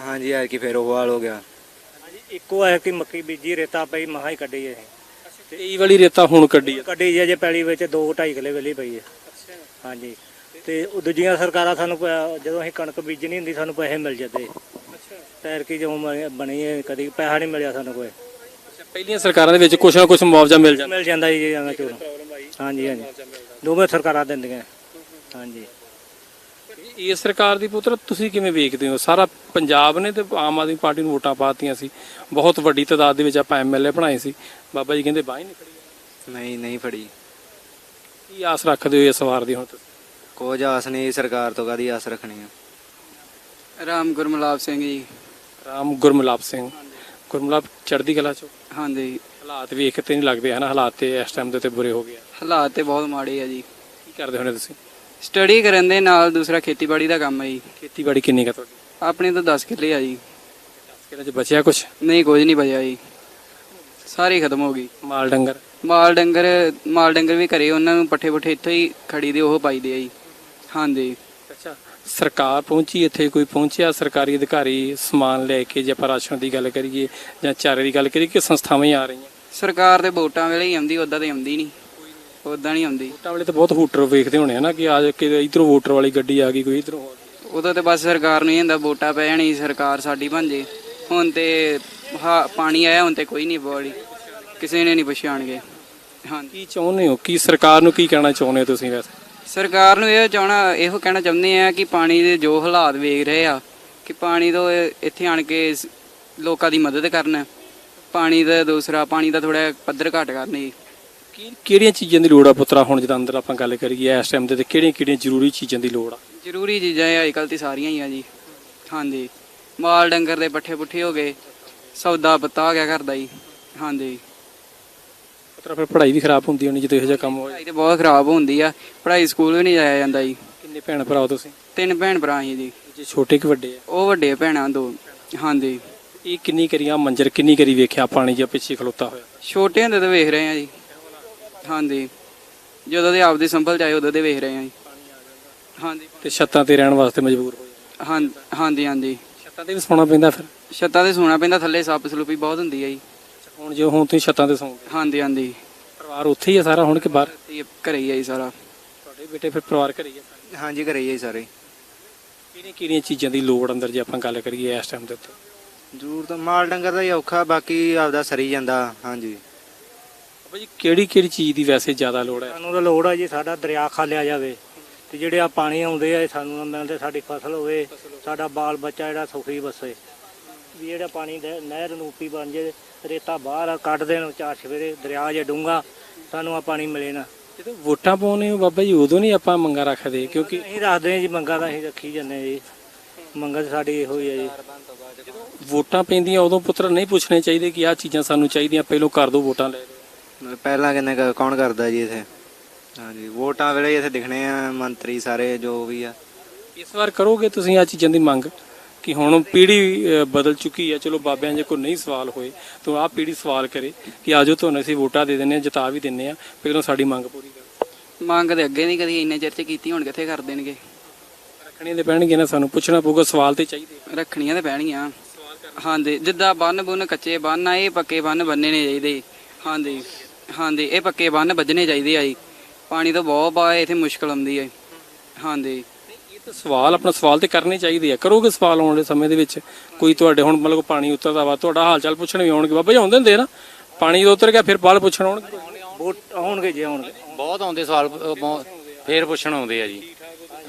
ਹਾਂਜੀ ਐਤਕੀ ਫੇਰ ਉਹ ਹਾਲ ਹੋ ਗਿਆ। ਹਾਂਜੀ ਇੱਕੋ ਹੈ ਕਿ ਮੱਕੀ ਬੀਜੀ ਰੇਤਾ ਪਈ ਮਹਾ ਹੀ ਕੱਢੀ ਤੇ ਇਹ ਵਾਲੀ ਰੇਤਾ ਹੁਣ ਕੱਢੀ ਆ। ਕੱਢੀ ਜੇ ਜੇ ਪੈਲੀ ਵਿੱਚ 2 2.5 ਕਿੱਲੇ ਵੇਲੀ ਪਈ ਹੈ ਹਾਂਜੀ ਤੇ ਉਹ ਦੂਜੀਆਂ ਸਰਕਾਰਾਂ ਸਾਨੂੰ ਜਦੋਂ ਅਸੀਂ ਕਣਕ ਬੀਜਣੀ ਹੁੰਦੀ ਸਾਨੂੰ ਪੈਸੇ ਮਿਲ ਜਾਂਦੇ। ਪੈਰ ਕੀ ਜਦੋਂ ਬਣੀ ਹੈ ਕਦੀ ਪੈਸਾ ਨਹੀਂ ਮਿਲਿਆ ਸਾਨੂੰ ਕੋਈ। ਪਹਿਲੀਆਂ ਸਰਕਾਰਾਂ ਦੇ ਵਿੱਚ ਕੁਛ ਨਾ ਕੁਛ ਮੁਆਵਜ਼ਾ ਮਿਲ ਜਾਂਦਾ। ਮਿਲ ਜਾਂਦਾ ਜੀ ਜਾਂ ਹਾਂਜੀ ਹਾਂਜੀ। ਦੋਵੇਂ ਸਰਕਾਰਾਂ ਦਿੰਦੀਆਂ। ਹਾਂਜੀ। ਇਹ ਸਰਕਾਰ ਦੀ ਪੁੱਤਰ ਤੁਸੀਂ ਕਿਵੇਂ ਵੇਖਦੇ ਹੋ? ਸਾਰਾ ਪੰਜਾਬ ਨੇ ਤੇ ਆਮ ਆਦਮੀ ਪਾਰਟੀ ਨੂੰ ਵੋਟਾਂ ਪਾਤੀਆਂ ਸੀ। ਬਹੁਤ ਵੱਡੀ ਤਾਦਾਦ ਦੇ ਵਿੱਚ ਆਪਾਂ ਐਮਐਲਏ ਬਣਾਏ ਸੀ। ਬਾਬਾ ਜੀ ਕਹਿੰਦੇ ਬਾਹ ਨਹੀਂ ਖੜੀ ਨਹੀਂ ਨਹੀਂ ਫੜੀ। ਕੀ ਆਸ ਰੱਖਦੇ ਹੋ ਇਸ ਵਾਰ ਦੀ ਹੁਣ ਤੁਸੀਂ? ਕੁਝ ਆਸ ਨਹੀਂ ਸਰਕਾਰ ਤੋਂ ਕਾਦੀ ਆਸ ਰੱਖਣੀ ਆ? ਰਾਮ ਗੁਰਮਲਾਬ ਸਿੰਘ ਜੀ। ਰਾਮ ਗੁਰਮਲਾਪ ਸਿੰਘ। ਗੁਰਮਲਾਪ ਚੜ੍ਹਦੀ ਕਲਾ ਚੋਂ? ਹਾਂਜੀ। ਹਾਲਾਤ ਵੇਖ ਤੇ ਨਹੀਂ ਲੱਗਦੇ ਹਨਾ? ਹਾਲਾਤ ਤੇ ਇਸ ਟਾਈਮ ਦੇ ਤੇ ਬੁਰੇ ਹੋ ਗਏ ਆ। ਹਾਲਾਤ ਤੇ ਬਹੁਤ ਮਾੜੇ ਆ ਜੀ। ਕੀ ਕਰਦੇ ਹੋਣੇ ਤੁਸੀਂ? ਸਟੱਡੀ ਕਰਨ ਦੇ ਨਾਲ ਦੂਸਰਾ ਖੇਤੀਬਾੜੀ ਦਾ ਕੰਮ ਹੈ ਜੀ। ਖੇਤੀਬਾੜੀ ਕਿੰਨੀ ਕਾ ਤੁਹਾਡੀ? ਆਪਣੇ ਤਾਂ 10 ਕਿੱਲੇ ਆ ਜੀ। ਕਿਹਨਾਂ ਚ ਬਚਿਆ ਕੁਛ? ਨਹੀਂ ਕੁਝ ਨਹੀਂ ਬਚਿਆ ਜੀ। ਸਾਰੀ ਖਤਮ ਹੋ ਗਈ। ਮਾਲ ਡੰਗਰ? ਮਾਲ ਡੰਗਰ ਮਾਲ ਡੰਗਰ ਵੀ ਘਰੇ ਉਹਨਾਂ ਨੂੰ ਪੱਠੇ ਪੁੱਠੇ ਇੱਥੋਂ ਹੀ ਖੜੀ ਦੇ ਉਹ ਪਾਈਦੇ ਆ ਜੀ। ਹਾਂਜੀ। ਅੱਛਾ ਸਰਕਾਰ ਪਹੁੰਚੀ ਇੱਥੇ ਕੋਈ ਪਹੁੰਚਿਆ ਸਰਕਾਰੀ ਅਧਿਕਾਰੀ ਸਮਾਨ ਲੈ ਕੇ ਜੇ ਆਪਾਂ ਰਾਸ਼ਨ ਦੀ ਗੱਲ ਕਰੀਏ ਜਾਂ ਚਾਰੇ ਦੀ ਗੱਲ ਕਰੀਏ ਕਿ ਸੰਸਥਾਵਾਂ ਹੀ ਆ ਰਹੀਆਂ? ਸਰਕਾਰ ਦੇ ਵੋਟਾਂ ਵੇਲੇ ਹੀ ਆਉਂਦੀ ਉਦਾਂ ਤੇ ਆਉਂਦੀ ਨਹੀਂ। ਉਦਾਂ ਨਹੀਂ ਆਉਂਦੀ। ਵੋਟਾਂ ਵੇਲੇ ਤਾਂ ਬਹੁਤ ਹੂਟਰ ਵੇਖਦੇ ਹੋਣੇ ਆ ਨਾ ਕਿ ਆ ਕੇ ਇਧਰੋਂ ਵੋਟਰ ਵਾਲੀ ਗੱਡੀ ਆ ਗਈ ਕੋਈ ਇਧਰੋਂ ਉਦੋਂ ਤੇ ਬਸ ਸਰਕਾਰ ਨੂੰ ਹੀ ਹੁੰਦਾ ਵੋਟਾਂ ਪੈ ਜਾਣੀ ਸਰਕਾਰ ਸਾਡੀ ਬਣ ਜੇ। ਹੁਣ ਤੇ ਹਾਂ ਪਾਣੀ ਆਇਆ ਹੁਣ ਤੇ ਕੋਈ ਨਹੀਂ ਬੋਲੀ ਕਿਸੇ ਨੇ ਨਹੀਂ ਪਛਾਣਗੇ। ਹਾਂਜੀ। ਕੀ ਚਾਹੁੰਦੇ ਹੋ? ਕੀ ਸਰਕਾਰ ਨੂੰ ਕੀ ਕਹਿਣਾ ਚਾਹੁੰਦੇ ਹੋ ਤੁਸੀਂ ਵੈਸੇ? ਸਰਕਾਰ ਨੂੰ ਇਹ ਚਾਹਣਾ ਇਹੋ ਕਹਿਣਾ ਚਾਹੁੰਦੇ ਆ ਕਿ ਪਾਣੀ ਦੇ ਜੋ ਹਾਲਾਤ ਵੇਖ ਰਹੇ ਆ ਕਿ ਪਾਣੀ ਤੋਂ ਇਹ ਇੱਥੇ ਆਣ ਕੇ ਸ- ਲੋਕਾਂ ਦੀ ਮਦਦ ਕਰਨ। ਪਾਣੀ ਦਾ ਦੂਸਰਾ ਪਾਣੀ ਦਾ ਥੋੜਾ ਪੱਧਰ ਘੱਟ ਕਰਨੀ ਕੀ ਕਿਹੜੀਆਂ ਚੀਜ਼ਾਂ ਦੀ ਲੋੜ ਆ ਪੁੱਤਰਾ? ਹੁਣ ਜਦੋਂ ਅੰਦਰ ਆਪਾਂ ਗੱਲ ਕਰੀਏ ਇਸ ਟਾਈਮ ਤੇ ਤੇ ਕਿਹੜੀਆਂ ਕਿਹੜੀਆਂ ਜ਼ਰੂਰੀ ਚੀਜ਼ਾਂ ਦੀ ਲੋੜ ਆ? ਜ਼ਰੂਰੀ ਚੀਜ਼ਾਂ ਇਹ ਅੱਜਕੱਲ ਤੇ ਸਾਰੀਆਂ ਹੀ ਆ ਜੀ। ਹਾਂਜੀ। ਮਾਲ ਡੰਗਰ ਦੇ ਪੱਠੇ ਪੁੱਠੇ ਹੋ ਗਏ। ਸੌਦਾ ਪੱਤਾ ਹੋ ਗਿਆ ਘਰ ਦਾ ਜੀ। ਹਾਂਜੀ। ਮਤਲਬ ਫਿਰ ਪੜ੍ਹਾਈ ਵੀ ਖਰਾਬ ਹੁੰਦੀ ਹੋਣੀ ਜਦੋਂ ਇਹੋ ਜਿਹਾ ਕੰਮ ਹੋਏ ਪੜ੍ਹਾਈ ਤੇ ਬਹੁਤ ਖਰਾਬ ਹੁੰਦੀ ਆ। ਪੜ੍ਹਾਈ ਸਕੂਲ ਵੀ ਨਹੀਂ ਜਾਇਆ ਜਾਂਦਾ ਜੀ। ਕਿੰਨੇ ਭੈਣ ਭਰਾ ਹੋ ਤੁਸੀਂ? ਤਿੰਨ ਭੈਣ ਭਰਾ ਸੀ ਜੀ। ਜੇ ਛੋਟੇ ਕਿ ਵੱਡੇ ਆ? ਉਹ ਵੱਡੇ ਭੈਣਾਂ ਦੋ। ਹਾਂਜੀ। ਇਹ ਕਿੰਨੀ ਕਰੀਆਂ ਮੰਜਰ ਕਿੰਨੀ ਕਰੀ ਵੇਖਿਆ? ਪਾਣੀ ਜਿਹਾ ਪਿੱਛੇ ਖਲੋਤਾ ਹੋਇਆ। ਛੋਟੇ ਹੁੰਦੇ ਤੋਂ ਵੇਖ ਰਹੇ ਆ ਜੀ। ਹਾਂਜੀ ਜਦੋਂ ਦੇ ਆਪਦੇ ਸੰਭਲ ਜਾਏ ਉਦੋਂ ਦੇ ਵੇਖ ਰਹੇ ਆ ਜੀ। ਹਾਂਜੀ। ਤੇ ਛੱਤਾਂ ਤੇ ਰਹਿਣ ਵਾਸਤੇ ਮਜਬੂਰ ਹੋਏ ਹਾਂ ਹਾਂਜੀ ਹਾਂਜੀ ਛੱਤਾਂ ਤੇ ਵੀ ਸੌਣਾ ਪੈਂਦਾ ਫਿਰ? ਛੱਤਾਂ ਤੇ ਸੋਣਾ ਪੈਂਦਾ ਥੱਲੇ ਸੱਪ ਸਲੂਪੀ ਬਹੁਤ ਹੁੰਦੀ ਆ ਜੀ। ਹੁਣ ਜੋ ਹੁਣ ਤੁਸੀਂ ਛੱਤਾਂ ਤੇ ਸੌਂਗੇ? ਹਾਂਜੀ ਹਾਂਜੀ। ਪਰਿਵਾਰ ਉੱਥੇ ਹੀ ਆ ਸਾਰਾ ਹੁਣ ਕਿ ਬਾਹਰ? ਘਰੇ ਹੀ ਆ ਜੀ ਸਾਰਾ। ਤੁਹਾਡੇ ਬੇਟੇ ਫਿਰ ਪਰਿਵਾਰ ਘਰੇ ਹੀ ਆ ਹਾਂਜੀ ਘਰੇ ਹੀ ਆ ਸਾਰੇ। ਕਿਹੜੀਆਂ ਕਿਹੜੀਆਂ ਚੀਜ਼ਾਂ ਦੀ ਲੋੜ ਅੰਦਰ ਜੇ ਆਪਾਂ ਗੱਲ ਕਰੀਏ ਇਸ ਟਾਈਮ ਦੇ ਉੱਤੇ? ਜ਼ਰੂਰ ਤਾਂ ਮਾਲ ਡੰਗਰ ਦਾ ਹੀ ਔਖਾ ਬਾਕੀ ਆਪਦਾ ਸਰੀ ਜਾਂਦਾ। ਹਾਂਜੀ। ਬਾਬਾ ਜੀ ਕਿਹੜੀ ਕਿਹੜੀ ਚੀਜ਼ ਦੀ ਵੈਸੇ ਜ਼ਿਆਦਾ ਲੋੜ ਹੈ? ਸਾਨੂੰ ਤਾਂ ਲੋੜ ਆ ਜੀ ਸਾਡਾ ਦਰਿਆ ਖਾਲਿਆ ਜਾਵੇ ਤੇ ਜਿਹੜੇ ਆ ਪਾਣੀ ਆਉਂਦੇ ਆ ਇਹ ਸਾਨੂੰ ਨਾ ਮਿਲਦੇ ਸਾਡੀ ਫਸਲ ਹੋਵੇ ਸਾਡਾ ਬਾਲ ਬੱਚਾ ਜਿਹੜਾ ਸੁਖੀ ਵਸੇ। ਵੀ ਜਿਹੜਾ ਪਾਣੀ ਦੇ ਨਹਿਰ ਨੂਪੀ ਬਣ ਜੇ ਰੇਤਾ ਬਾਹਰ ਆ, ਕੱਢ ਦੇਣ ਚਾਰ ਸਵੇਰੇ ਦਰਿਆ ਜੇ ਡੂੰਗਾ ਸਾਨੂੰ ਆ ਪਾਣੀ ਮਿਲੇ ਨਾ। ਜਦੋਂ ਵੋਟਾਂ ਪਾਉਨੇ ਹੋ ਬਾਬਾ ਜੀ ਉਦੋਂ ਨਹੀਂ ਆਪਾਂ ਮੰਗਾਂ ਰੱਖਦੇ? ਕਿਉਂਕਿ ਅਸੀਂ ਰੱਖਦੇ ਹਾਂ ਜੀ ਮੰਗਾ ਤਾਂ ਅਸੀਂ ਰੱਖੀ ਜਾਂਦੇ ਹਾਂ ਜੀ। ਮੰਗਾ ਤਾਂ ਸਾਡੀ ਇਹੋ ਹੀ ਹੈ ਜੀ। ਵੋਟਾਂ ਪੈਂਦੀਆਂ ਉਦੋਂ ਪੁੱਤਰ ਨਹੀਂ ਪੁੱਛਣੇ ਚਾਹੀਦੇ ਕਿ ਆਹ ਚੀਜ਼ਾਂ ਸਾਨੂੰ ਚਾਹੀਦੀਆਂ ਪਹਿਲੋਂ ਕਰ ਦਿਓ ਵੋਟਾਂ ਲੈ ਪਹਿਲਾਂ ਕਿੰਨੇ ਕੁ- ਕੌਣ ਕਰਦਾ ਜੀ ਇੱਥੇ? ਹਾਂਜੀ ਵੋਟਾਂ ਵੇਲੇ ਹੀ ਇੱਥੇ ਦਿਖਣੇ ਆ ਮੰਤਰੀ ਸਾਰੇ ਜੋ ਵੀ ਆ। ਇਸ ਵਾਰ ਕਰੋਗੇ ਤੁਸੀਂ ਆ ਚੀਜ਼ਾਂ ਦੀ ਮੰਗ? ਕਿ ਹੁਣ ਪੀੜ੍ਹੀ ਅ, ਬਦਲ ਚੁੱਕੀ ਹੈ ਚਲੋ ਬਾਬਿਆਂ ਜੇ ਕੋਈ ਨਹੀਂ ਸਵਾਲ ਹੋਏ ਤਾਂ ਆਹ ਪੀੜ੍ਹੀ ਸਵਾਲ ਕਰੇ ਕਿ ਆਜੋ ਤੁਹਾਨੂੰ ਅਸੀਂ ਵੋਟਾਂ ਦੇ ਦਿੰਨੇ ਆ ਜਿਤਾ ਵੀ ਦਿੰਨੇ ਆ ਪਹਿਲਾਂ ਸਾਡੀ ਮੰਗ ਪੂਰੀ ਕਰੋ। ਮੰਗ ਤੇ ਅੱਗੇ ਨਹੀਂ ਕਦੀ ਇੰਨੇ ਚਿਰ ਚ ਕੀਤੀ ਹੁਣ ਕਿੱਥੇ ਕਰ ਦੇਣਗੇ? ਰੱਖਣੀਆਂ ਤੇ ਪੈਣਗੀਆਂ ਨਾ ਸਾਨੂੰ ਪੁੱਛਣਾ ਪਊਗਾ ਸਵਾਲ ਤੇ ਚਾਹੀਦੇ ਰੱਖਣੀਆਂ ਤੇ ਪੈਣਗੀਆਂ। ਹਾਂਜੀ ਜਿੱਦਾਂ ਬੰਨ ਬੁੰਨ ਕੱਚੇ ਬੰਨ ਆ ਇਹ ਪੱਕੇ ਬੰਨ ਬੰਨੇ ਨੇ ਚਾਹੀਦੇ। ਹਾਂਜੀ। ਹਾਂਜੀ ਇਹ ਪੱਕੇ ਬੰਨ ਵੱਜਣੇ ਚਾਹੀਦੇ ਆ ਜੀ। ਪਾਣੀ ਤੋਂ ਬਹੁਤ ਬਾ ਇੱਥੇ ਮੁਸ਼ਕਲ ਆਉਂਦੀ ਹੈ ਹਾਂਜੀ। ਇਹ ਤਾਂ ਸਵਾਲ ਆਪਣਾ ਸਵਾਲ ਤੇ ਕਰਨੇ ਚਾਹੀਦੇ ਆ। ਕਰੋਗੇ ਸਵਾਲ ਆਉਣ ਦੇ ਸਮੇਂ ਦੇ ਵਿੱਚ? ਕੋਈ ਤੁਹਾਡੇ ਹੁਣ ਮਤਲਬ ਪਾਣੀ ਉਤਰਦਾ ਵਾ ਤੁਹਾਡਾ ਹਾਲ ਚਾਲ ਪੁੱਛਣ ਵੀ ਆਉਣਗੇ। ਬਾਬਾ ਜੀ ਆਉਂਦੇ ਹੁੰਦੇ ਨਾ? ਪਾਣੀ ਜਦੋਂ ਉਤਰ ਗਿਆ ਫਿਰ ਬਾਲ ਪੁੱਛਣ ਆਉਣਗੇ? ਆਉਣਗੇ ਜੇ ਆਉਣਗੇ। ਬਹੁਤ ਆਉਂਦੇ ਸਵਾਲ ਬਹੁਤ- ਫੇਰ ਪੁੱਛਣ ਆਉਂਦੇ ਆ ਜੀ।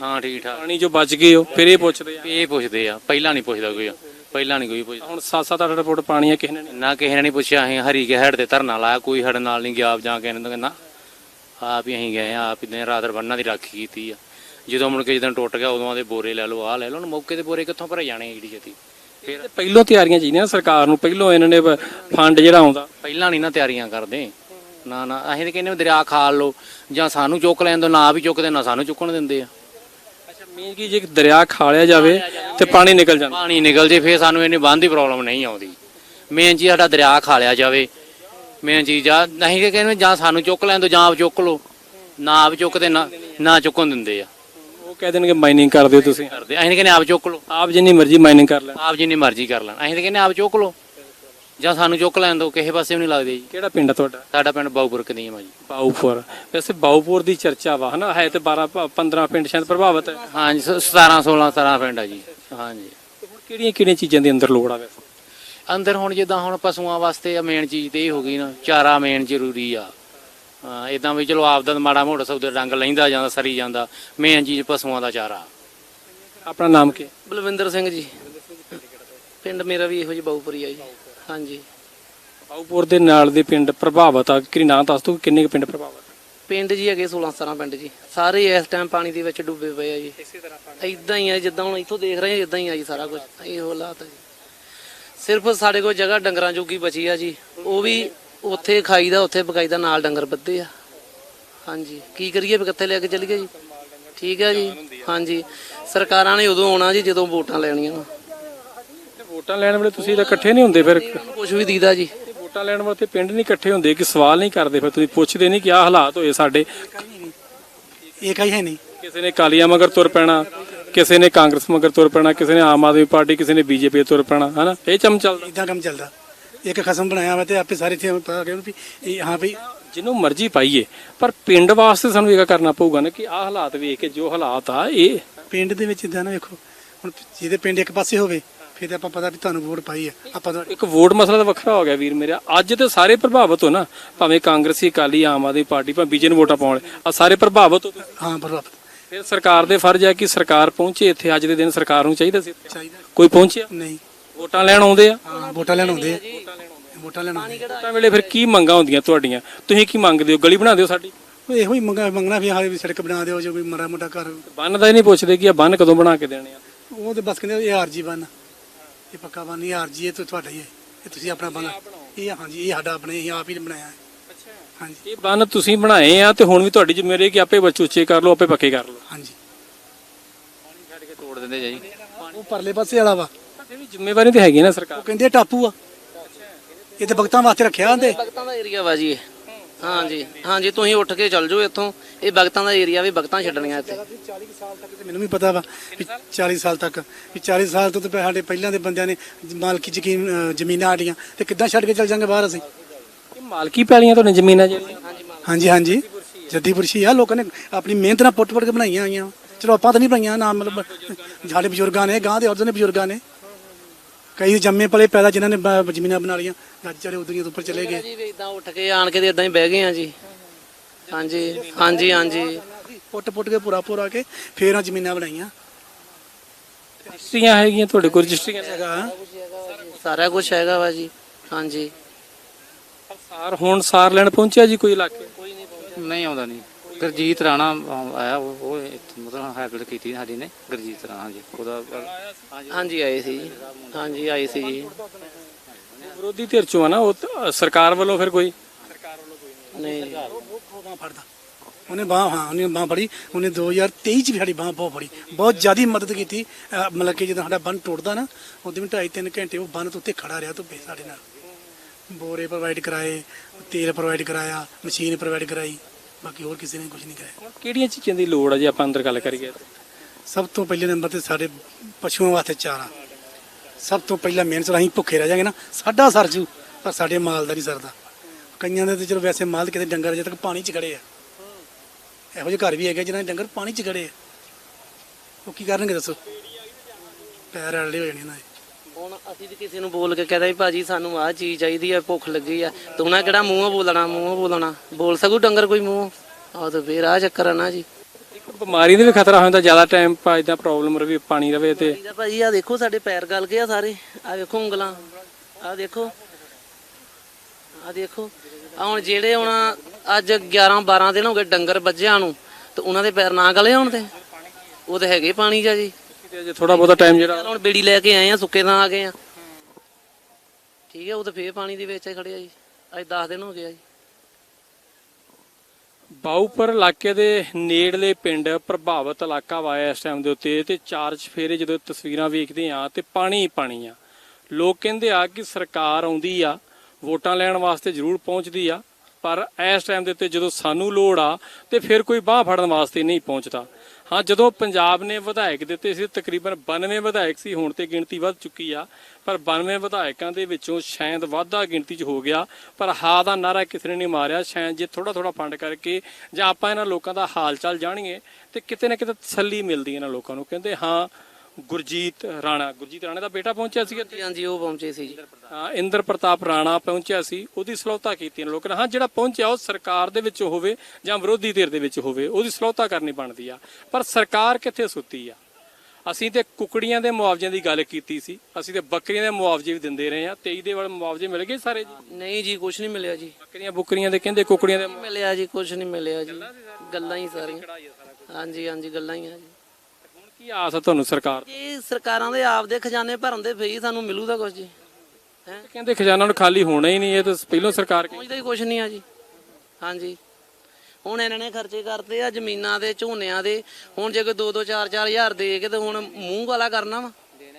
ਹਾਂ ਠੀਕ ਠਾਕ ਪਾਣੀ ਜੋ ਬਚ ਗਏ ਹੋ ਫਿਰ ਇਹ ਪੁੱਛਦੇ ਆ। ਇਹ ਪੁੱਛਦੇ ਆ ਪਹਿਲਾਂ ਨਹੀਂ ਪੁੱਛਦਾ ਕੋਈ। ਪਹਿਲਾਂ ਨਹੀਂ ਕੋਈ ਪੁੱਛਦਾ ਹੁਣ 7-7 8 ਫੁੱਟ ਪਾਣੀ ਆ ਕਿਸੇ ਨੇ ਨਹੀਂ ਨਾ ਕਿਸੇ ਨੇ ਨਹੀਂ ਪੁੱਛਿਆ ਅਸੀਂ ਹਰੀ ਕੇ ਹੈਡ ਤੇ ਧਰਨਾ ਲਾਇਆ ਕੋਈ ਸਾਡੇ ਨਾਲ ਨਹੀਂ ਗਿਆ ਆਪ ਜਾ ਕੇ ਇਹਨਾਂ ਕਹਿੰਦਾ ਆਪ ਹੀ ਅਸੀਂ ਗਏ ਆ ਆਪ ਹੀ ਦਿਨ ਰਾਤ ਬੰਨਾਂ ਦੀ ਰਾਖੀ ਕੀਤੀ ਆ। ਜਦੋਂ ਮੁੜ ਕੇ ਜਦੋਂ ਟੁੱਟ ਗਿਆ ਉਦੋਂ ਆਦੇ ਬੋਰੇ ਲੈ ਲਓ ਆਹ ਲੈ ਲਓ ਹੁਣ ਮੌਕੇ ਤੇ ਬੋਰੇ ਕਿੱਥੋਂ ਭਰੇ ਜਾਣੇ ਏਡੀ ਛੇਤੀ? ਫਿਰ ਤੇ ਪਹਿਲੋਂ ਤਿਆਰੀਆਂ ਚਾਹੀਦੀਆਂ ਨਾ ਸਰਕਾਰ ਨੂੰ ਪਹਿਲੋਂ ਇਹਨਾਂ ਨੇ ਬ- ਫੰਡ ਜਿਹੜਾ ਆਉਂਦਾ। ਪਹਿਲਾਂ ਨਹੀਂ ਨਾ ਤਿਆਰੀਆਂ ਕਰਦੇ। ਨਾ ਨਾ ਅਸੀਂ ਤਾਂ ਕਹਿੰਦੇ ਵੀ ਦਰਿਆ ਖਾਲ ਲਓ ਜਾਂ ਸਾਨੂੰ ਚੁੱਕ ਲੈਣ ਦੋ ਨਾ ਵੀ ਚੁੱਕਦੇ ਨਾ ਸਾਨੂੰ ਚੁੱਕਣ ਦਿੰਦੇ ਆ। ਅੱਛਾ ਮੇਨ ਕੀ ਜੇ ਦਰਿਆ ਖਾਲਿਆ ਜਾਵੇ। ਤੇ ਪਾਣੀ ਨਿਕਲ ਜਾਂਦਾ। ਪਾਣੀ ਨਿਕਲ ਜੇ ਫੇਰ ਸਾਨੂੰ ਇੰਨੀ ਬੰਦ ਦੀ ਪ੍ਰੋਬਲਮ ਨਹੀਂ ਆਉਂਦੀ। ਮੇਨ ਚੀਜ਼ ਸਾਡਾ ਦਰਿਆ ਖਾਲਿਆ ਜਾਵੇ। ਮੇਨ ਚੀਜ਼ ਆ ਨਹੀਂ ਕਿ ਕਹਿੰਦੇ ਜਾਂ ਸਾਨੂੰ ਚੁੱਕ ਲੈਣ ਦੋ ਜਾਂ ਆਪ ਚੁੱਕ ਲਓ। ਨਾ ਆਪ ਚੁੱਕਦੇ ਨਾ ਨਾ ਚੁੱਕਣ ਦਿੰਦੇ ਆ। ਉਹ ਕਹਿ ਦੇਣਗੇ ਮਾਈਨਿੰਗ ਕਰ ਦਿਓ ਤੁਸੀਂ। ਕਰਦੇ ਅਸੀਂ ਤਾਂ ਕਹਿੰਦੇ ਆਪ ਚੁੱਕ ਲਓ। ਆਪ ਜਿੰਨੀ ਮਰਜ਼ੀ ਮਾਈਨਿੰਗ ਕਰ ਲੈਣ। ਆਪ ਜਿੰਨੀ ਮਰਜ਼ੀ ਕਰ ਲੈਣ। ਅਸੀਂ ਤਾਂ ਕਹਿੰਦੇ ਆਪ ਚੁੱਕ ਲਓ। ਜਾਂ ਸਾਨੂੰ ਚੁੱਕ ਲੈਣ ਦੋ ਕਿਸੇ ਪਾਸੇ ਵੀ ਨਹੀਂ ਲੱਗਦੇ ਜੀ। ਕਿਹੜਾ ਪਿੰਡ ਆ ਤੁਹਾਡਾ? ਸਾਡਾ ਪਿੰਡ ਬਾਉਪੁਰ ਕਦੀਮ ਆ ਜੀ। ਬਾਉਪੁਰ ਵੈਸੇ ਬਾਉਪੁਰ ਦੀ ਚਰਚਾ ਵਾ ਹਨਾ? ਹੈ ਤੇ 12 ਪ- 15 ਪਿੰਡ ਸ਼ਾਇਦ ਪ੍ਰਭਾਵਿਤ ਹੈ। ਹਾਂਜੀ ਸ- 17 16 17 ਪਿੰਡ ਆ ਜੀ। ਹਾਂਜੀ। ਤੇ ਹੁਣ ਕਿਹੜੀਆਂ ਕਿਹੜੀਆਂ ਚੀਜ਼ਾਂ ਦੀ ਅੰਦਰ ਲੋੜ ਆ ਵੈਸੇ? ਅੰਦਰ ਹੁਣ ਜਿੱਦਾਂ ਹੁਣ ਪਸ਼ੂਆਂ ਵਾਸਤੇ ਮੇਨ ਚੀਜ਼ ਤੇ ਇਹ ਹੋ ਗਈ ਨਾ ਚਾਰਾ ਮੇਨ ਜ਼ਰੂਰੀ ਆ। ਹਾਂ ਇਦਾਂ ਵੀ ਚਲੋ ਆਪਦਾ ਮਾੜਾ ਮੋਟਾ ਸੌਦੇ ਰੰਗ ਲੈਂਦਾ ਜਾਂਦਾ ਸਰੀ ਜਾਂਦਾ ਮੇਨ ਚੀਜ਼ ਪਸ਼ੂਆਂ ਦਾ ਚਾਰਾ। ਆਪਣਾ ਨਾਮ ਕੀ? ਹੈ? ਬਲਵਿੰਦਰ ਸਿੰਘ ਜੀ। ਪਿੰਡ ਮੇਰਾ ਵੀ ਇਹੋ ਜੀ ਬਾਉਪੁਰੀ ਆ ਜੀ। ਹਾਂਜੀ। ਬਾਉਪੁਰ ਦੇ ਨਾਲ ਦੇ ਪਿੰਡ ਪ੍ਰਭਾਵਿਤ ਆ। ਕਿ ਨਾਂ ਦੱਸ ਦਿਓ ਕਿੰਨੇ ਕੁ ਪਿੰਡ ਪ੍ਰਭਾਵਿਤ? ਪਿੰਡ ਜੀ ਹੈਗੇ 16 17 ਪਿੰਡ ਜੀ। ਸਾਰੇ ਇਸ ਟਾਈਮ ਪਾਣੀ ਦੇ ਵਿੱਚ ਡੁੱਬੇ ਪਏ ਆ ਜੀ। ਇਸੇ ਤਰ੍ਹਾਂ ਇਦਾਂ ਹੀ ਆ ਜਿੱਦਾਂ ਹੁਣ ਇੱਥੋਂ ਦੇਖ ਰਹੇ ਆ ਇਦਾਂ ਹੀ ਆ ਜੀ ਸਾਰਾ ਕੁਝ। ਇਹੋ ਹਾਲਾਤ ਆ ਜੀ। ਸਿਰਫ ਸਾਡੇ ਕੋਲ ਜਗ੍ਹਾ ਡੰਗਰਾਂ ਜੋਗੀ ਬਚੀ ਆ ਜੀ। ਉਹ ਵੀ ਉੱਥੇ ਖਾਈਦਾ ਉੱਥੇ ਪਕਾਈਦਾ ਨਾਲ ਡੰਗਰ ਬੱਧੇ ਆ। ਹਾਂਜੀ। ਕੀ ਕਰੀਏ ਵੀ ਕਿੱਥੇ ਲੈ ਕੇ ਚੱਲੀਏ ਜੀ? ਠੀਕ ਹੈ ਜੀ। ਹਾਂਜੀ। ਸਰਕਾਰਾਂ ਨੇ ਉਦੋਂ ਆਉਣਾ ਜੀ ਜਦੋਂ ਵੋਟਾਂ ਲੈਣੀਆਂ। ਵੋਟਾਂ ਲੈਣ ਵੇਲੇ ਤੁਸੀਂ ਤਾਂ ਇਕੱਠੇ ਨਹੀਂ ਹੁੰਦੇ ਫਿਰ। ਕੁਝ ਵੀ ਦੀਦਾ ਜੀ। ਵੋਟਾਂ ਲੈਣ ਵਾਸਤੇ ਪਿੰਡ ਨਹੀਂ ਇਕੱਠੇ ਹੁੰਦੇ ਕਿ ਸਵਾਲ ਨਹੀਂ ਕਰਦੇ ਫਿਰ ਤੁਸੀਂ ਪੁੱਛਦੇ ਨਹੀਂ ਕਿ ਆਹ ਹਾਲਾਤ ਹੋਏ ਸਾਡੇ। ਇਹ ਕਹੀ ਹੈ ਨਹੀਂ। ਕਿਸੇ ਨੇ ਕਾਲੀਆਂ ਮਗਰ ਤੁਰ ਪੈਣਾ ਕਿਸੇ ਨੇ ਕਾਂਗਰਸ ਮਗਰ ਤੁਰ ਪੈਣਾ ਕਿਸੇ ਨੇ ਆਮ ਆਦਮੀ ਪਾਰਟੀ ਕਿਸੇ ਨੇ ਬੀਜੇਪੀ ਤੁਰ ਪੈਣਾ ਹਨਾ? ਇਹ ਚਮ ਚੱਲਦਾ। ਇਦਾਂ ਕੰਮ ਚੱਲਦਾ। ਇੱਕ ਖਸਮ ਬਣਾਇਆ ਵਾ ਤੇ ਆਪੇ ਸਾਰੇ ਇੱਥੇ ਪਾ ਗਏ ਵੀ ਇਹ ਹਾਂ ਵੀ ਜਿਹਨੂੰ ਮਰਜ਼ੀ ਪਾਈਏ ਪਰ ਪਿੰਡ ਵਾਸਤੇ ਸਾਨੂੰ ਇਹ ਕਰਨਾ ਪਊਗਾ ਨਾ ਕਿ ਆਹ ਹਾਲਾਤ ਵੇਖ ਕੇ ਜੋ ਹਾਲਾਤ ਆ ਇਹ ਪਿੰਡ ਦੇ ਵਿੱਚ ਇਦਾਂ ਨਾ ਵੇਖੋ। ਹੁਣ ਜਿਹਦੇ ਪਿੰਡ ਇੱਕ ਪਾਸੇ ਹੋਵੇ ਫਿਰ ਆਪਾਂ ਪਤਾ ਵੀ ਤੁਹਾਨੂੰ ਵੋਟ ਪਾਈ ਹੈ ਆਪਾਂ ਤਾਂ ਇੱਕ ਵੋਟ ਮਸਲਾ ਤਾਂ ਵੱਖਰਾ ਹੋ ਗਿਆ ਵੀਰ ਮੇਰਾ। ਅੱਜ ਤੇ ਸਾਰੇ ਪ੍ਰਭਾਵਿਤ ਹੋ ਨਾ। ਭਾਵੇਂ ਕਾਂਗਰਸੀ ਅਕਾਲੀ ਆਮ ਆਦਮੀ ਪਾਰਟੀ ਭਾਵੇਂ ਬੀਜੇ ਨੂੰ ਵੋਟਾਂ ਪਾਉਣ ਆ ਸਾਰੇ ਪ੍ਰਭਾਵਿਤ ਹੋ ਤੁਸੀਂ। ਹਾਂ ਪ੍ਰਭਾਵਿਤ। ਫਿਰ ਸਰਕਾਰ ਦੇ ਫਰਜ਼ ਹੈ ਕਿ ਸਰਕਾਰ ਪਹੁੰਚੇ। ਇੱਥੇ ਅੱਜ ਦੇ ਦਿਨ ਸਰਕਾਰ ਨੂੰ ਚਾਹੀਦਾ ਸੀ ਚਾਹੀਦਾ। ਕੋਈ ਪਹੁੰਚਿਆ? ਨਹੀਂ। ਵੋਟਾਂ ਲੈਣ ਆਉਂਦੇ ਆ। ਹਾਂ ਵੋਟਾਂ ਲੈਣ ਆਉਂਦੇ ਆ। ਵੋਟਾਂ ਲੈਣ ਆਉਂਦੇ ਆ। ਵੋਟਾਂ ਵੇਲੇ ਫਿਰ ਕੀ ਮੰਗਾਂ ਹੁੰਦੀਆਂ ਤੁਹਾਡੀਆਂ? ਤੁਸੀਂ ਕੀ ਮੰਗਦੇ ਹੋ? ਗਲੀ ਬਣਾ ਦਿਓ ਸਾਡੀ। ਉਹ ਇਹੋ ਹੀ ਮੰਗਾ ਮੰਗਣਾ ਵੀ ਹਾਂ ਵੀ ਸੜਕ ਬਣਾ ਦਿਓ ਜੋ ਵੀ ਮਾੜਾ ਮੋਟਾ ਘਰ ਬੰਨ ਦਾ ਹੀ ਨਹੀਂ ਪੁੱਛਦੇ ਕਿ ਇਹ ਬੰਨ ਕਦੋਂ ਬਣਾ ਕੇ ਦੇਣੇ ਆ? ਉਹ ਤੇ ਬਸ ਕਹਿੰਦੇ ਇਹ ਆਰਜੀ ਬਣ ਇਹ ਪੱਕਾ ਬੰਨ ਇਹ ਆਰਜੀ ਇਹ ਤਾਂ ਤੁਹਾਡਾ ਹੀ ਹੈ। ਇਹ ਤੁਸੀਂ ਆਪਣਾ ਬੰਨ। ਇਹ ਹਾਂਜੀ ਇਹ ਸਾਡਾ ਆਪਣੇ ਇਹ ਆਪ ਹੀ ਬਣਾਇਆ ਹੈ। ਹਾਂਜੀ। ਇਹ ਬੰਨ ਤੁਸੀਂ ਬਣਾਏ ਆ ਤੇ ਹੁਣ ਵੀ ਤੁਹਾਡੀ ਜ਼ਿੰਮੇਵਾਰੀ ਹੈ ਕਿ ਆਪੇ ਬੱਚੇ ਉੱਚੇ ਕਰ ਲਓ ਆਪੇ ਪੱਕੇ ਕਰ ਲਓ। ਹਾਂਜੀ। ਛੱਡ ਕੇ ਤੋੜ ਦਿੰਦੇ ਜੀ। ਉਹ ਪਰਲੇ ਪਾਸੇ ਵਾਲਾ ਵਾ। ਇਹ ਵੀ ਜ਼ਿੰਮੇਵਾਰੀ ਤੇ ਹੈਗੀ ਨਾ ਸਰਕਾਰ। ਉਹ ਕਹਿੰਦੇ ਟਾਪੂ ਆ। ਇਹ ਤੇ ਭਗਤਾਂ ਵਾਸਤੇ ਰੱਖਿਆ ਹੁੰਦੇ ਭਗਤਾਂ ਦਾ ਏਰੀਆ ਵਾ ਜੀ ਇਹ। ਹਾਂਜੀ ਹਾਂਜੀ ਤੁਸੀਂ ਉੱਠ ਕੇ ਚੱਲ ਜਾਓ ਇੱਥੋਂ। ਇਹ ਭਗਤਾਂ ਦਾ ਏਰੀਆ ਵੀ ਭਗਤਾਂ ਛੱਡਣੀਆਂ ਇੱਥੇ। 40 ਸਾਲ ਤੱਕ ਤੇ ਮੈਨੂੰ ਵੀ ਪਤਾ ਵਾ ਵੀ 40 ਸਾਲ ਤੱਕ ਵੀ 40 ਸਾਲ ਤੋਂ ਤੇ ਸਾਡੇ ਪਹਿਲਾਂ ਦੇ ਬੰਦਿਆਂ ਨੇ ਮਾਲਕੀ ਜ਼ਮੀਨ ਜ਼ਮੀਨਾਂ ਆਡੀਆਂ ਤੇ ਕਿੱਦਾਂ ਛੱਡ ਕੇ ਚੱਲ ਜਾਂਗੇ ਬਾਹਰ ਅਸੀਂ? ਇਹ ਮਾਲਕੀ ਪੈਲੀਆਂ ਤੁਹਾਡੀਆਂ ਜ਼ਮੀਨਾਂ ਜਿਹੜੀਆਂ? ਹਾਂਜੀ ਹਾਂਜੀ। ਜੱਦੀਪੁਰਸ਼ੀ ਆ ਲੋਕਾਂ ਨੇ ਆਪਣੀ ਮਿਹਨਤ ਨਾਲ ਪੁੱਟ ਪੁੱਟ ਕੇ ਬਣਾਈਆਂ ਹੋਈਆਂ। ਚਲੋ ਆਪਾਂ ਤਾਂ ਨਹੀਂ ਬਣਾਈਆਂ ਨਾ ਮਤਲਬ ਸਾਡੇ ਬਜ਼ੁਰਗਾਂ ਨੇ ਗਾਂ ਦੇ ਔਰਤਾਂ ਦੇ ਬਜ਼ੁਰਗਾਂ ਨੇ। ਕਈ ਜੰਮੇ ਪਲੇ ਪੈਦਾ ਜਿਨ੍ਹਾਂ ਨੇ ਬ- ਜ਼ਮੀਨਾਂ ਬਣਾ ਲਈਆਂ ਅੱਜ ਜਿਹੜੇ ਉਧਰੀਆਂ ਤੋਂ ਉੱਪਰ ਚਲੇ ਗਏ। ਜੀ ਵੀ ਇਦਾਂ ਉੱਠ ਕੇ ਆਣ ਕੇ ਤੇ ਇਦਾਂ ਹੀ ਬਹਿ ਗਏ ਆ ਜੀ। ਹਾਂਜੀ ਹਾਂਜੀ ਹਾਂਜੀ। ਪੁੱਟ ਪੁੱਟ ਕੇ ਪੂਰਾ ਪੂਰਾ ਕੇ ਫੇਰ ਆ ਜ਼ਮੀਨਾਂ ਬਣਾਈਆਂ। ਰਜਿਸਟਰੀਆਂ ਹੈਗੀਆਂ ਤੁਹਾਡੇ ਕੋਲ ਰਜਿਸਟਰੀਆਂ ਹੈਗਾ ਸਾਰਾ ਕੁਝ ਹੈਗਾ ਵਾ ਜੀ ਹਾਂਜੀ। ਸਾਰ ਹੁਣ ਸਾਰ ਲੈਣ ਪਹੁੰਚਿਆ ਜੀ ਕੋਈ ਇਲਾਕੇ? ਨਹੀਂ ਆਉਂਦਾ ਨਹੀਂ ਗੁਰਜੀਤ ਰਾਣਾ ਆਇਆ ਉਹ ਉਹ ਇੱਥੇ ਮਤਲਬ ਹੈਲਪ ਕੀਤੀ ਸਾਡੀ ਨੇ ਗੁਰਜੀਤ ਰਾਣਾ ਜੀ ਉਹਦਾ ਹਾਂਜੀ ਆਏ ਸੀ ਜੀ। ਹਾਂਜੀ ਆਏ ਸੀ ਜੀ। ਵਿਰੋਧੀ ਧਿਰ ਚੋਂ ਆ ਨਾ ਉਹ ਤਾਂ ਸਰਕਾਰ ਵੱਲੋਂ ਫਿਰ ਕੋਈ? ਨਹੀਂ। ਬਾਹ ਫੜਦਾ ਉਹਨੇ ਬਾਹ ਹਾਂ ਉਹਨੇ ਬਾਹ ਫੜੀ। ਉਹਨੇ 2023 ਚ ਵੀ ਸਾਡੀ ਬਾਹ ਬਹੁਤ ਫੜੀ। ਬਹੁਤ ਜ਼ਿਆਦੀ ਮਦਦ ਕੀਤੀ। ਅਹ ਮਤਲਬ ਕਿ ਜਦੋਂ ਸਾਡਾ ਬੰਨ ਟੁੱਟਦਾ ਨਾ ਉਹਦੇ ਵਿੱਚ ਢਾਈ ਤਿੰਨ ਘੰਟੇ ਉਹ ਬੰਨ ਤੋਂ ਉੱਤੇ ਖੜਾ ਰਿਹਾ ਧੁੱਪੇ ਸਾਡੇ ਨਾਲ। ਬੋਰੇ ਪ੍ਰੋਵਾਈਡ ਕਰਾਏ ਤੇਲ ਪ੍ਰੋਵਾਈਡ ਕਰਾਇਆ ਮਸ਼ੀਨ ਪ੍ਰੋਵਾਈਡ ਕਰਾਈ। ਬਾਕੀ ਹੋਰ ਕਿਸੇ ਨੇ ਕੁਝ ਨਹੀਂ ਕਰਾਇਆ ਕਿਹੜੀਆਂ ਚੀਜ਼ਾਂ ਦੀ ਲੋੜ ਆ ਜੇ ਆਪਾਂ ਅੰਦਰ ਗੱਲ ਕਰੀਏ ਸਭ ਤੋਂ ਪਹਿਲੇ ਨੰਬਰ ਤੇ ਸਾਡੇ ਪਸ਼ੂਆਂ ਵਾਸਤੇ ਚਾਰਾ। ਸਭ ਤੋਂ ਪਹਿਲਾਂ ਮਿਹਨਤ ਰਾਹੀਂ ਭੁੱਖੇ ਰਹਿ ਜਾਗੇ ਨਾ। ਸਾਡਾ ਸਰ ਜੂ ਪਰ ਸਾਡੇ ਮਾਲ ਦਾ। ਨਹੀਂ ਸਰਦਾ ਕਈਆਂ ਦੇ ਤੇ ਚਲੋ ਵੈਸੇ ਮਾਲ ਕਿਤੇ ਡੰਗਰ ਅਜੇ ਤੱਕ ਪਾਣੀ 'ਚ ਖੜੇ ਆ। ਇਹੋ ਜਿਹੇ ਘਰ ਵੀ ਹੈਗੇ ਜਿਨ੍ਹਾਂ ਦੇ ਡੰਗਰ ਪਾਣੀ 'ਚ ਖੜੇ ਆ। ਉਹ ਕੀ ਕਰਨਗੇ ਦੱਸੋ? ਪੈਰ ਅੜਲੇ ਹੋ ਜਾਣੇ ਦੇ। ਹੁਣ ਅਸੀਂ ਤੇ ਕਿਸੇ ਨੂੰ ਬੋਲ ਕੇ ਕਹਦਾ ਵੀ ਭਾਜੀ ਸਾਨੂੰ ਆਹ ਚੀਜ਼ ਚਾਹੀਦੀ ਆ ਭੁੱਖ ਲੱਗੀ ਆ। ਤੇ ਉਹਨਾਂ ਕਿਹੜਾ ਮੂੰਹੋਂ ਬੋਲਣਾ ਮੂੰਹੋਂ ਬੋਲਣਾ? ਬੋਲ ਸਕੂ ਡੰਗਰ ਕੋਈ ਮੂੰਹੋਂ? ਆਹ ਤਾਂ ਫੇਰ ਆ ਚੱਕਰ ਆ ਨਾ ਜੀ। ਬਿਮਾਰੀ ਦਾ ਵੀ ਖਤਰਾ ਹੋ ਜਾਂਦਾ ਜ਼ਿਆਦਾ ਟਾਈਮ ਪਾ ਇਦਾਂ ਪ੍ਰੋਬਲਮ ਰਵੇ ਪਾਣੀ ਰਵੇ ਤੇ। ਇਹਦਾ ਭਾਜੀ ਆ ਦੇਖੋ ਸਾਡੇ ਪੈਰ ਗਲ ਗਏ ਆ ਸਾਰੇ। ਆ ਵੇਖੋ ਉਂਗਲਾਂ। ਆ ਦੇਖੋ। ਆ ਦੇਖੋ। ਆ ਹੁਣ ਜਿਹੜੇ ਹੁਣ ਅੱਜ 11 12 ਦਿਨ ਹੋ ਗਏ ਡੰਗਰ ਬੱਜਿਆਂ ਨੂੰ ਤੇ ਉਹਨਾਂ ਦੇ ਪੈਰ ਨਾ ਗਲੇ ਹੁਣ ਤੇ। ਉਹ ਤੇ ਹੈਗੇ ਪਾਣੀ ਜਾ ਜੀ। ਤੇ ਜੇ ਥੋੜਾ ਬਹੁਤਾ ਟਾਈਮ ਜਿਹੜਾ ਚੱਲ ਹੁਣ ਬੇੜੀ ਲੈ ਕੇ ਆਏ ਆ ਸੁੱਕੇ ਤਾਂ ਆ ਗਏ ਆ। ਠੀਕ ਹੈ ਉਹ ਤੇ ਫੇਰ ਪਾਣੀ ਦੇ ਵਿੱਚ ਹੀ ਖੜੇ ਆ ਜੀ। ਅੱਜ 10 ਦਿਨ ਹੋ ਗਏ ਆ ਜੀ। ਬਾਉਪਰ ਇਲਾਕੇ ਦੇ ਨੇੜਲੇ ਪਿੰਡ ਪ੍ਰਭਾਵਿਤ ਇਲਾਕਾ ਵਾ ਇਸ ਟਾਈਮ ਦੇ ਉੱਤੇ ਤੇ ਚਾਰ ਚਫੇਰੇ ਜਦੋਂ ਤਸਵੀਰਾਂ ਵੇਖਦੇ ਆ ਤੇ ਪਾਣੀ ਹੀ ਪਾਣੀ ਆ। ਲੋਕ ਕਹਿੰਦੇ ਆ ਕਿ ਸਰਕਾਰ ਆਉਂਦੀ ਆ ਵੋਟਾਂ ਲੈਣ ਵਾਸਤੇ ਜ਼ਰੂਰ ਪਹੁੰਚਦੀ ਆ ਪਰ ਇਸ ਟਾਈਮ ਦੇ ਉੱਤੇ ਜਦੋਂ ਸਾਨੂੰ ਲੋੜ ਆ ਤੇ ਫਿਰ ਕੋਈ ਬਾਹ ਫੜਨ ਵਾਸਤੇ ਨਹੀਂ ਪਹੁੰਚਦਾ। ਹਾਂ, ਜਦੋਂ ਪੰਜਾਬ ਨੇ ਵਿਧਾਇਕ ਦਿੱਤੇ ਸੀ, ਤਕਰੀਬਨ 92 ਵਿਧਾਇਕ ਸੀ, ਹੁਣ ਤੇ ਗਿਣਤੀ ਵੱਧ ਚੁੱਕੀ ਆ। ਪਰ 92 ਵਿਧਾਇਕਾਂ ਦੇ ਵਿੱਚੋਂ ਸ਼ਾਇਦ ਵਾਧਾ ਗਿਣਤੀ 'ਚ ਹੋ ਗਿਆ, ਪਰ ਹਾ ਦਾ ਨਾਰਾ ਕਿਸੇ ਨੇ ਨਹੀਂ ਮਾਰਿਆ। ਸ਼ਾਇਦ ਜੇ ਥੋੜਾ ਥੋੜਾ ਫੰਡ ਕਰਕੇ ਜਾਂ ਆਪਾਂ ਇਹਨਾਂ ਲੋਕਾਂ ਦਾ ਹਾਲ ਚਾਲ ਜਾਣੀਏ, ਤੇ ਕਿਤੇ ਨਾ ਕਿਤੇ ਤਸੱਲੀ ਮਿਲਦੀ ਇਹਨਾਂ ਲੋਕਾਂ ਨੂੰ। ਕਹਿੰਦੇ, ਹਾਂ ਗੁਰਜੀਤ ਰਾਣਾ ਗੁਰਜੀਤ ਰਾਣਾ ਦਾ ਬੇਟਾ ਪਹੁੰਚਿਆ ਸੀ ਹਾਂਜੀ ਹਾਂਜੀ ਉਹ ਪਹੁੰਚੇ ਸੀ ਜੀ। ਹਾਂ ਇੰਦਰ ਪ੍ਰਤਾਪ ਰਾਣਾ ਪਹੁੰਚਿਆ ਸੀ ਉਹਦੀ ਸਲੋਤਾ ਕੀਤੀ ਨੇ ਲੋਕਾਂ ਹਾਂ ਜਿਹੜਾ ਪਹੁੰਚਿਆ ਉਹ ਸਰਕਾਰ ਦੇ ਵਿੱਚ ਹੋਵੇ ਜਾਂ ਵਿਰੋਧੀ ਧਿਰ ਦੇ ਵਿੱਚ ਹੋਵੇ ਉਹਦੀ ਸਲੋਤਾ ਕਰਨੀ ਬਣਦੀ ਆ। ਪਰ ਸਰਕਾਰ ਕਿੱਥੇ ਸੁੱਤੀ ਆ? ਅਸੀਂ ਤੇ ਕੁਕੜੀਆਂ ਦੇ ਮੁਆਵਜ਼ਿਆਂ ਦੀ ਗੱਲ ਕੀਤੀ ਸੀ ਅਸੀਂ ਤੇ ਬੱਕਰੀਆਂ ਦੇ ਮੁਆਵਜ਼ੇ ਵੀ ਦਿੰਦੇ ਰਹੇ ਆ। 23 ਦੇ ਵਾਲੇ ਮੁਆਵਜ਼ੇ ਮਿਲ ਗਏ ਸਾਰੇ ਜੀ? ਨਹੀਂ ਜੀ ਕੁਝ ਨਹੀਂ ਮਿਲਿਆ ਜੀ। ਬੱਕਰੀਆਂ ਬੁੱਕਰੀਆਂ ਦੇ ਕਹਿੰਦੇ ਕੁਕੜੀਆਂ ਦੇ ਮਿਲਿਆ ਜੀ ਕੁਝ ਨਹੀਂ ਮਿਲਿਆ ਜੀ। ਗੱਲਾਂ ਹੀ ਸਾਰੀਆਂ। ਹਾਂਜੀ ਹਾਂਜੀ ਗੱਲਾਂ ਹੀ ਆ ਜੀ। ਕੀ ਆਸ ਆ ਤੁਹਾਨੂੰ ਸਰਕਾਰ ਤੋਂ? ਇਹ ਸਰਕਾਰਾਂ ਦੇ ਆਪਦੇ ਖਜ਼ਾਨੇ ਭਰਨ ਦੇ ਫੇਰ ਹੀ ਸਾਨੂੰ ਮਿਲੂਦਾ ਕੁਝ ਜੀ। ਹੈ? ਕਹਿੰਦੇ ਖਜ਼ਾਨਾ ਨੂੰ ਖਾਲੀ ਹੋਣਾ ਹੀ ਨਹੀਂ ਇਹ ਤਾਂ ਪਹਿਲੋਂ ਸਰਕਾਰ ਕਹਿੰਦੀ ਪਹੁੰਚਦਾ ਹੀ ਕੁਝ ਨਹੀਂ ਆ ਜੀ। ਹਾਂਜੀ। ਹੁਣ ਇਹਨਾਂ ਨੇ ਖਰਚੇ ਕਰਤੇ ਆ ਜ਼ਮੀਨਾਂ ਦੇ ਝੋਨਿਆਂ ਦੇ। ਹੁਣ ਜੇ ਕੋਈ 2-2 4-4 ਹਜ਼ਾਰ ਦੇ ਕੇ ਤੇ ਹੁਣ ਮੂੰਹ ਵਾਲਾ ਕਰਨਾ ਵਾ।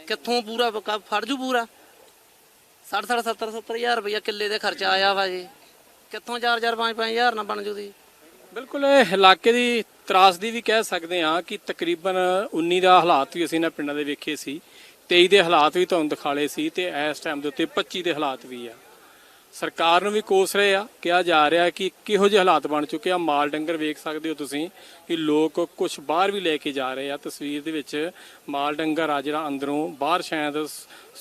ਕਿੱਥੋਂ ਪੂਰਾ ਕ- ਫੜ ਜੂ ਪੂਰਾ? 60 60 70 70 ਹਜ਼ਾਰ ਰੁਪਇਆ ਕਿੱਲੇ ਦੇ ਖਰਚਾ ਆਇਆ ਵਾ ਜੀ। ਕਿੱਥੋਂ 4-4 5-5 ਹਜ਼ਾਰ ਨਾਲ ਬਣ ਜੂ ਦੀ ਬਿਲਕੁਲ, ਇਹ ਇਲਾਕੇ ਦੀ ਤਰਾਸਦੀ ਵੀ ਕਹਿ ਸਕਦੇ ਹਾਂ ਕਿ ਤਕਰੀਬਨ 19 ਦਾ ਹਾਲਾਤ ਵੀ ਅਸੀਂ ਇਹਨਾਂ ਪਿੰਡਾਂ ਦੇ ਵੇਖੇ ਸੀ 23 ਦੇ ਹਾਲਾਤ ਵੀ ਤੁਹਾਨੂੰ ਦਿਖਾਲੇ ਸੀ ਤੇ ਇਸ ਟਾਈਮ ਦੇ ਉੱਤੇ 25 ਦੇ ਹਾਲਾਤ ਵੀ ਆ। ਸਰਕਾਰ ਨੂੰ ਵੀ ਕੋਸ ਰਹੇ ਆ, ਕਿਹਾ ਜਾ ਰਿਹਾ ਕਿ ਕਿਹੋ ਜਿਹੇ ਹਾਲਾਤ ਬਣ ਚੁੱਕੇ ਆ। ਮਾਲ ਡੰਗਰ ਵੇਖ ਸਕਦੇ ਹੋ ਤੁਸੀਂ ਕਿ ਲੋਕ ਕੁਝ ਬਾਹਰ ਵੀ ਲੈ ਕੇ ਜਾ ਰਹੇ ਆ। ਤਸਵੀਰ ਦੇ ਵਿੱਚ ਮਾਲ ਡੰਗਰ ਆ ਜਿਹੜਾ ਅੰਦਰੋਂ, ਬਾਹਰ ਸ਼ਾਇਦ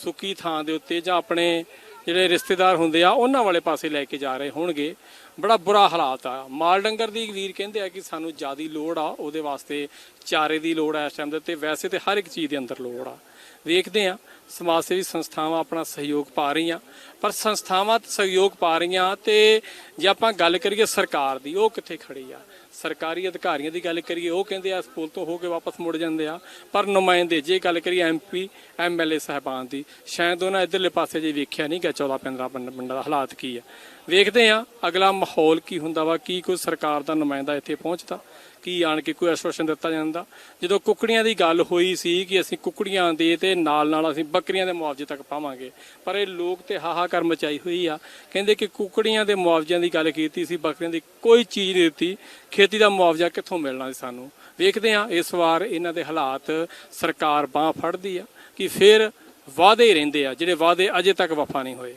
ਸੁੱਕੀ ਥਾਂ ਦੇ ਉੱਤੇ ਜਾਂ ਆਪਣੇ ਜਿਹੜੇ ਰਿਸ਼ਤੇਦਾਰ ਹੁੰਦੇ ਆ, ਉਹਨਾਂ ਵਾਲੇ ਪਾਸੇ ਲੈ ਕੇ ਜਾ ਰਹੇ ਹੋਣਗੇ। ਬੜਾ ਬੁਰਾ ਹਾਲਾਤ ਆ। ਮਾਲ ਡੰਗਰ ਦੀ ਵੀਰ ਕਹਿੰਦੇ ਆ ਕਿ ਸਾਨੂੰ ਜਿਆਦੀ ਲੋੜ ਆ, ਉਹਦੇ ਵਾਸਤੇ ਚਾਰੇ ਦੀ ਲੋੜ ਆ ਇਸ ਟਾਈਮ ਦੇ ਉੱਤੇ। ਵੈਸੇ ਤੇ ਹਰ ਇੱਕ ਚੀਜ਼ ਦੇ ਅੰਦਰ ਲੋੜ ਆ। ਵੇਖਦੇ ਆ, ਸਮਾਜ ਸੇਵੀ ਸੰਸਥਾਵਾਂ ਆਪਣਾ ਸਹਿਯੋਗ ਪਾ ਰਹੀਆਂ, ਪਰ ਸੰਸਥਾਵਾਂ ਸਹਿਯੋਗ ਪਾ ਰਹੀਆਂ ਤੇ ਜੇ ਆਪਾਂ ਗੱਲ ਕਰੀਏ ਸਰਕਾਰ ਦੀ, ਉਹ ਕਿੱਥੇ ਖੜੀ ਆ? ਸਰਕਾਰੀ ਅਧਿਕਾਰੀਆਂ ਦੀ ਗੱਲ ਕਰੀਏ, ਉਹ ਕਹਿੰਦੇ ਆ ਪੁਲ ਤੋਂ ਹੋ ਕੇ ਵਾਪਸ ਮੁੜ ਜਾਂਦੇ ਆ। ਪਰ ਨੁਮਾਇੰਦੇ, ਜੇ ਗੱਲ ਕਰੀਏ ਐਮਪੀ ਐਮਐਲਏ ਸਾਹਿਬਾਨ ਦੀ, ਸ਼ਾਇਦ ਉਹਨਾਂ ਇਧਰਲੇ ਪਾਸੇ ਜੇ ਵੇਖਿਆ ਨਹੀਂ ਗਿਆ 14 15 ਪਿੰਡ, ਪਿੰਡਾਂ ਦਾ ਹਾਲਾਤ ਕੀ ਆ। ਵੇਖਦੇ ਆ, ਅਗਲਾ ਮਾਹੌਲ ਕੀ ਹੁੰਦਾ ਵਾ, ਕੀ ਕੋਈ ਸਰਕਾਰ ਦਾ ਨੁਮਾਇੰਦਾ ਇੱਥੇ ਪਹੁੰਚਦਾ। ਕੀ ਆਣ ਕੇ ਕੋਈ ਆਸ਼ਵਾਸਨ ਦਿੱਤਾ ਜਾਂਦਾ। ਜਦੋਂ ਕੁੱਕੜੀਆਂ ਦੀ ਗੱਲ ਹੋਈ ਸੀ ਕਿ ਅਸੀਂ ਕੁੱਕੜੀਆਂ ਦੇ ਤੇ ਨਾਲ ਨਾਲ ਅਸੀਂ ਬੱਕਰੀਆਂ ਦੇ ਮੁਆਵਜ਼ੇ ਤੱਕ ਪਾਵਾਂਗੇ, ਪਰ ਇਹ ਲੋਕ ਤੇ ਹਾਹਾਕਾਰ ਮਚਾਈ ਹੋਈ ਆ। ਕਹਿੰਦੇ ਕਿ ਕੁੱਕੜੀਆਂ ਦੇ ਮੁਆਵਜ਼ਿਆਂ ਦੀ ਗੱਲ ਕੀਤੀ ਸੀ, ਬੱਕਰੀਆਂ ਦੀ ਕੋਈ ਚੀਜ਼ ਨਹੀਂ ਦਿੱਤੀ। ਖੇਤੀ ਦਾ ਮੁਆਵਜ਼ਾ ਕਿੱਥੋਂ ਮਿਲਣਾ ਸੀ ਸਾਨੂੰ? ਵੇਖਦੇ ਆ ਇਸ ਵਾਰ ਇਹਨਾਂ ਦੇ ਹਾਲਾਤ ਸਰਕਾਰ ਬਾਹ ਫੜਦੀ ਆ ਕਿ ਫਿਰ ਵਾਅਦੇ ਰਹਿੰਦੇ ਆ, ਜਿਹੜੇ ਵਾਅਦੇ ਅਜੇ ਤੱਕ ਵਫਾ ਨਹੀਂ ਹੋਏ।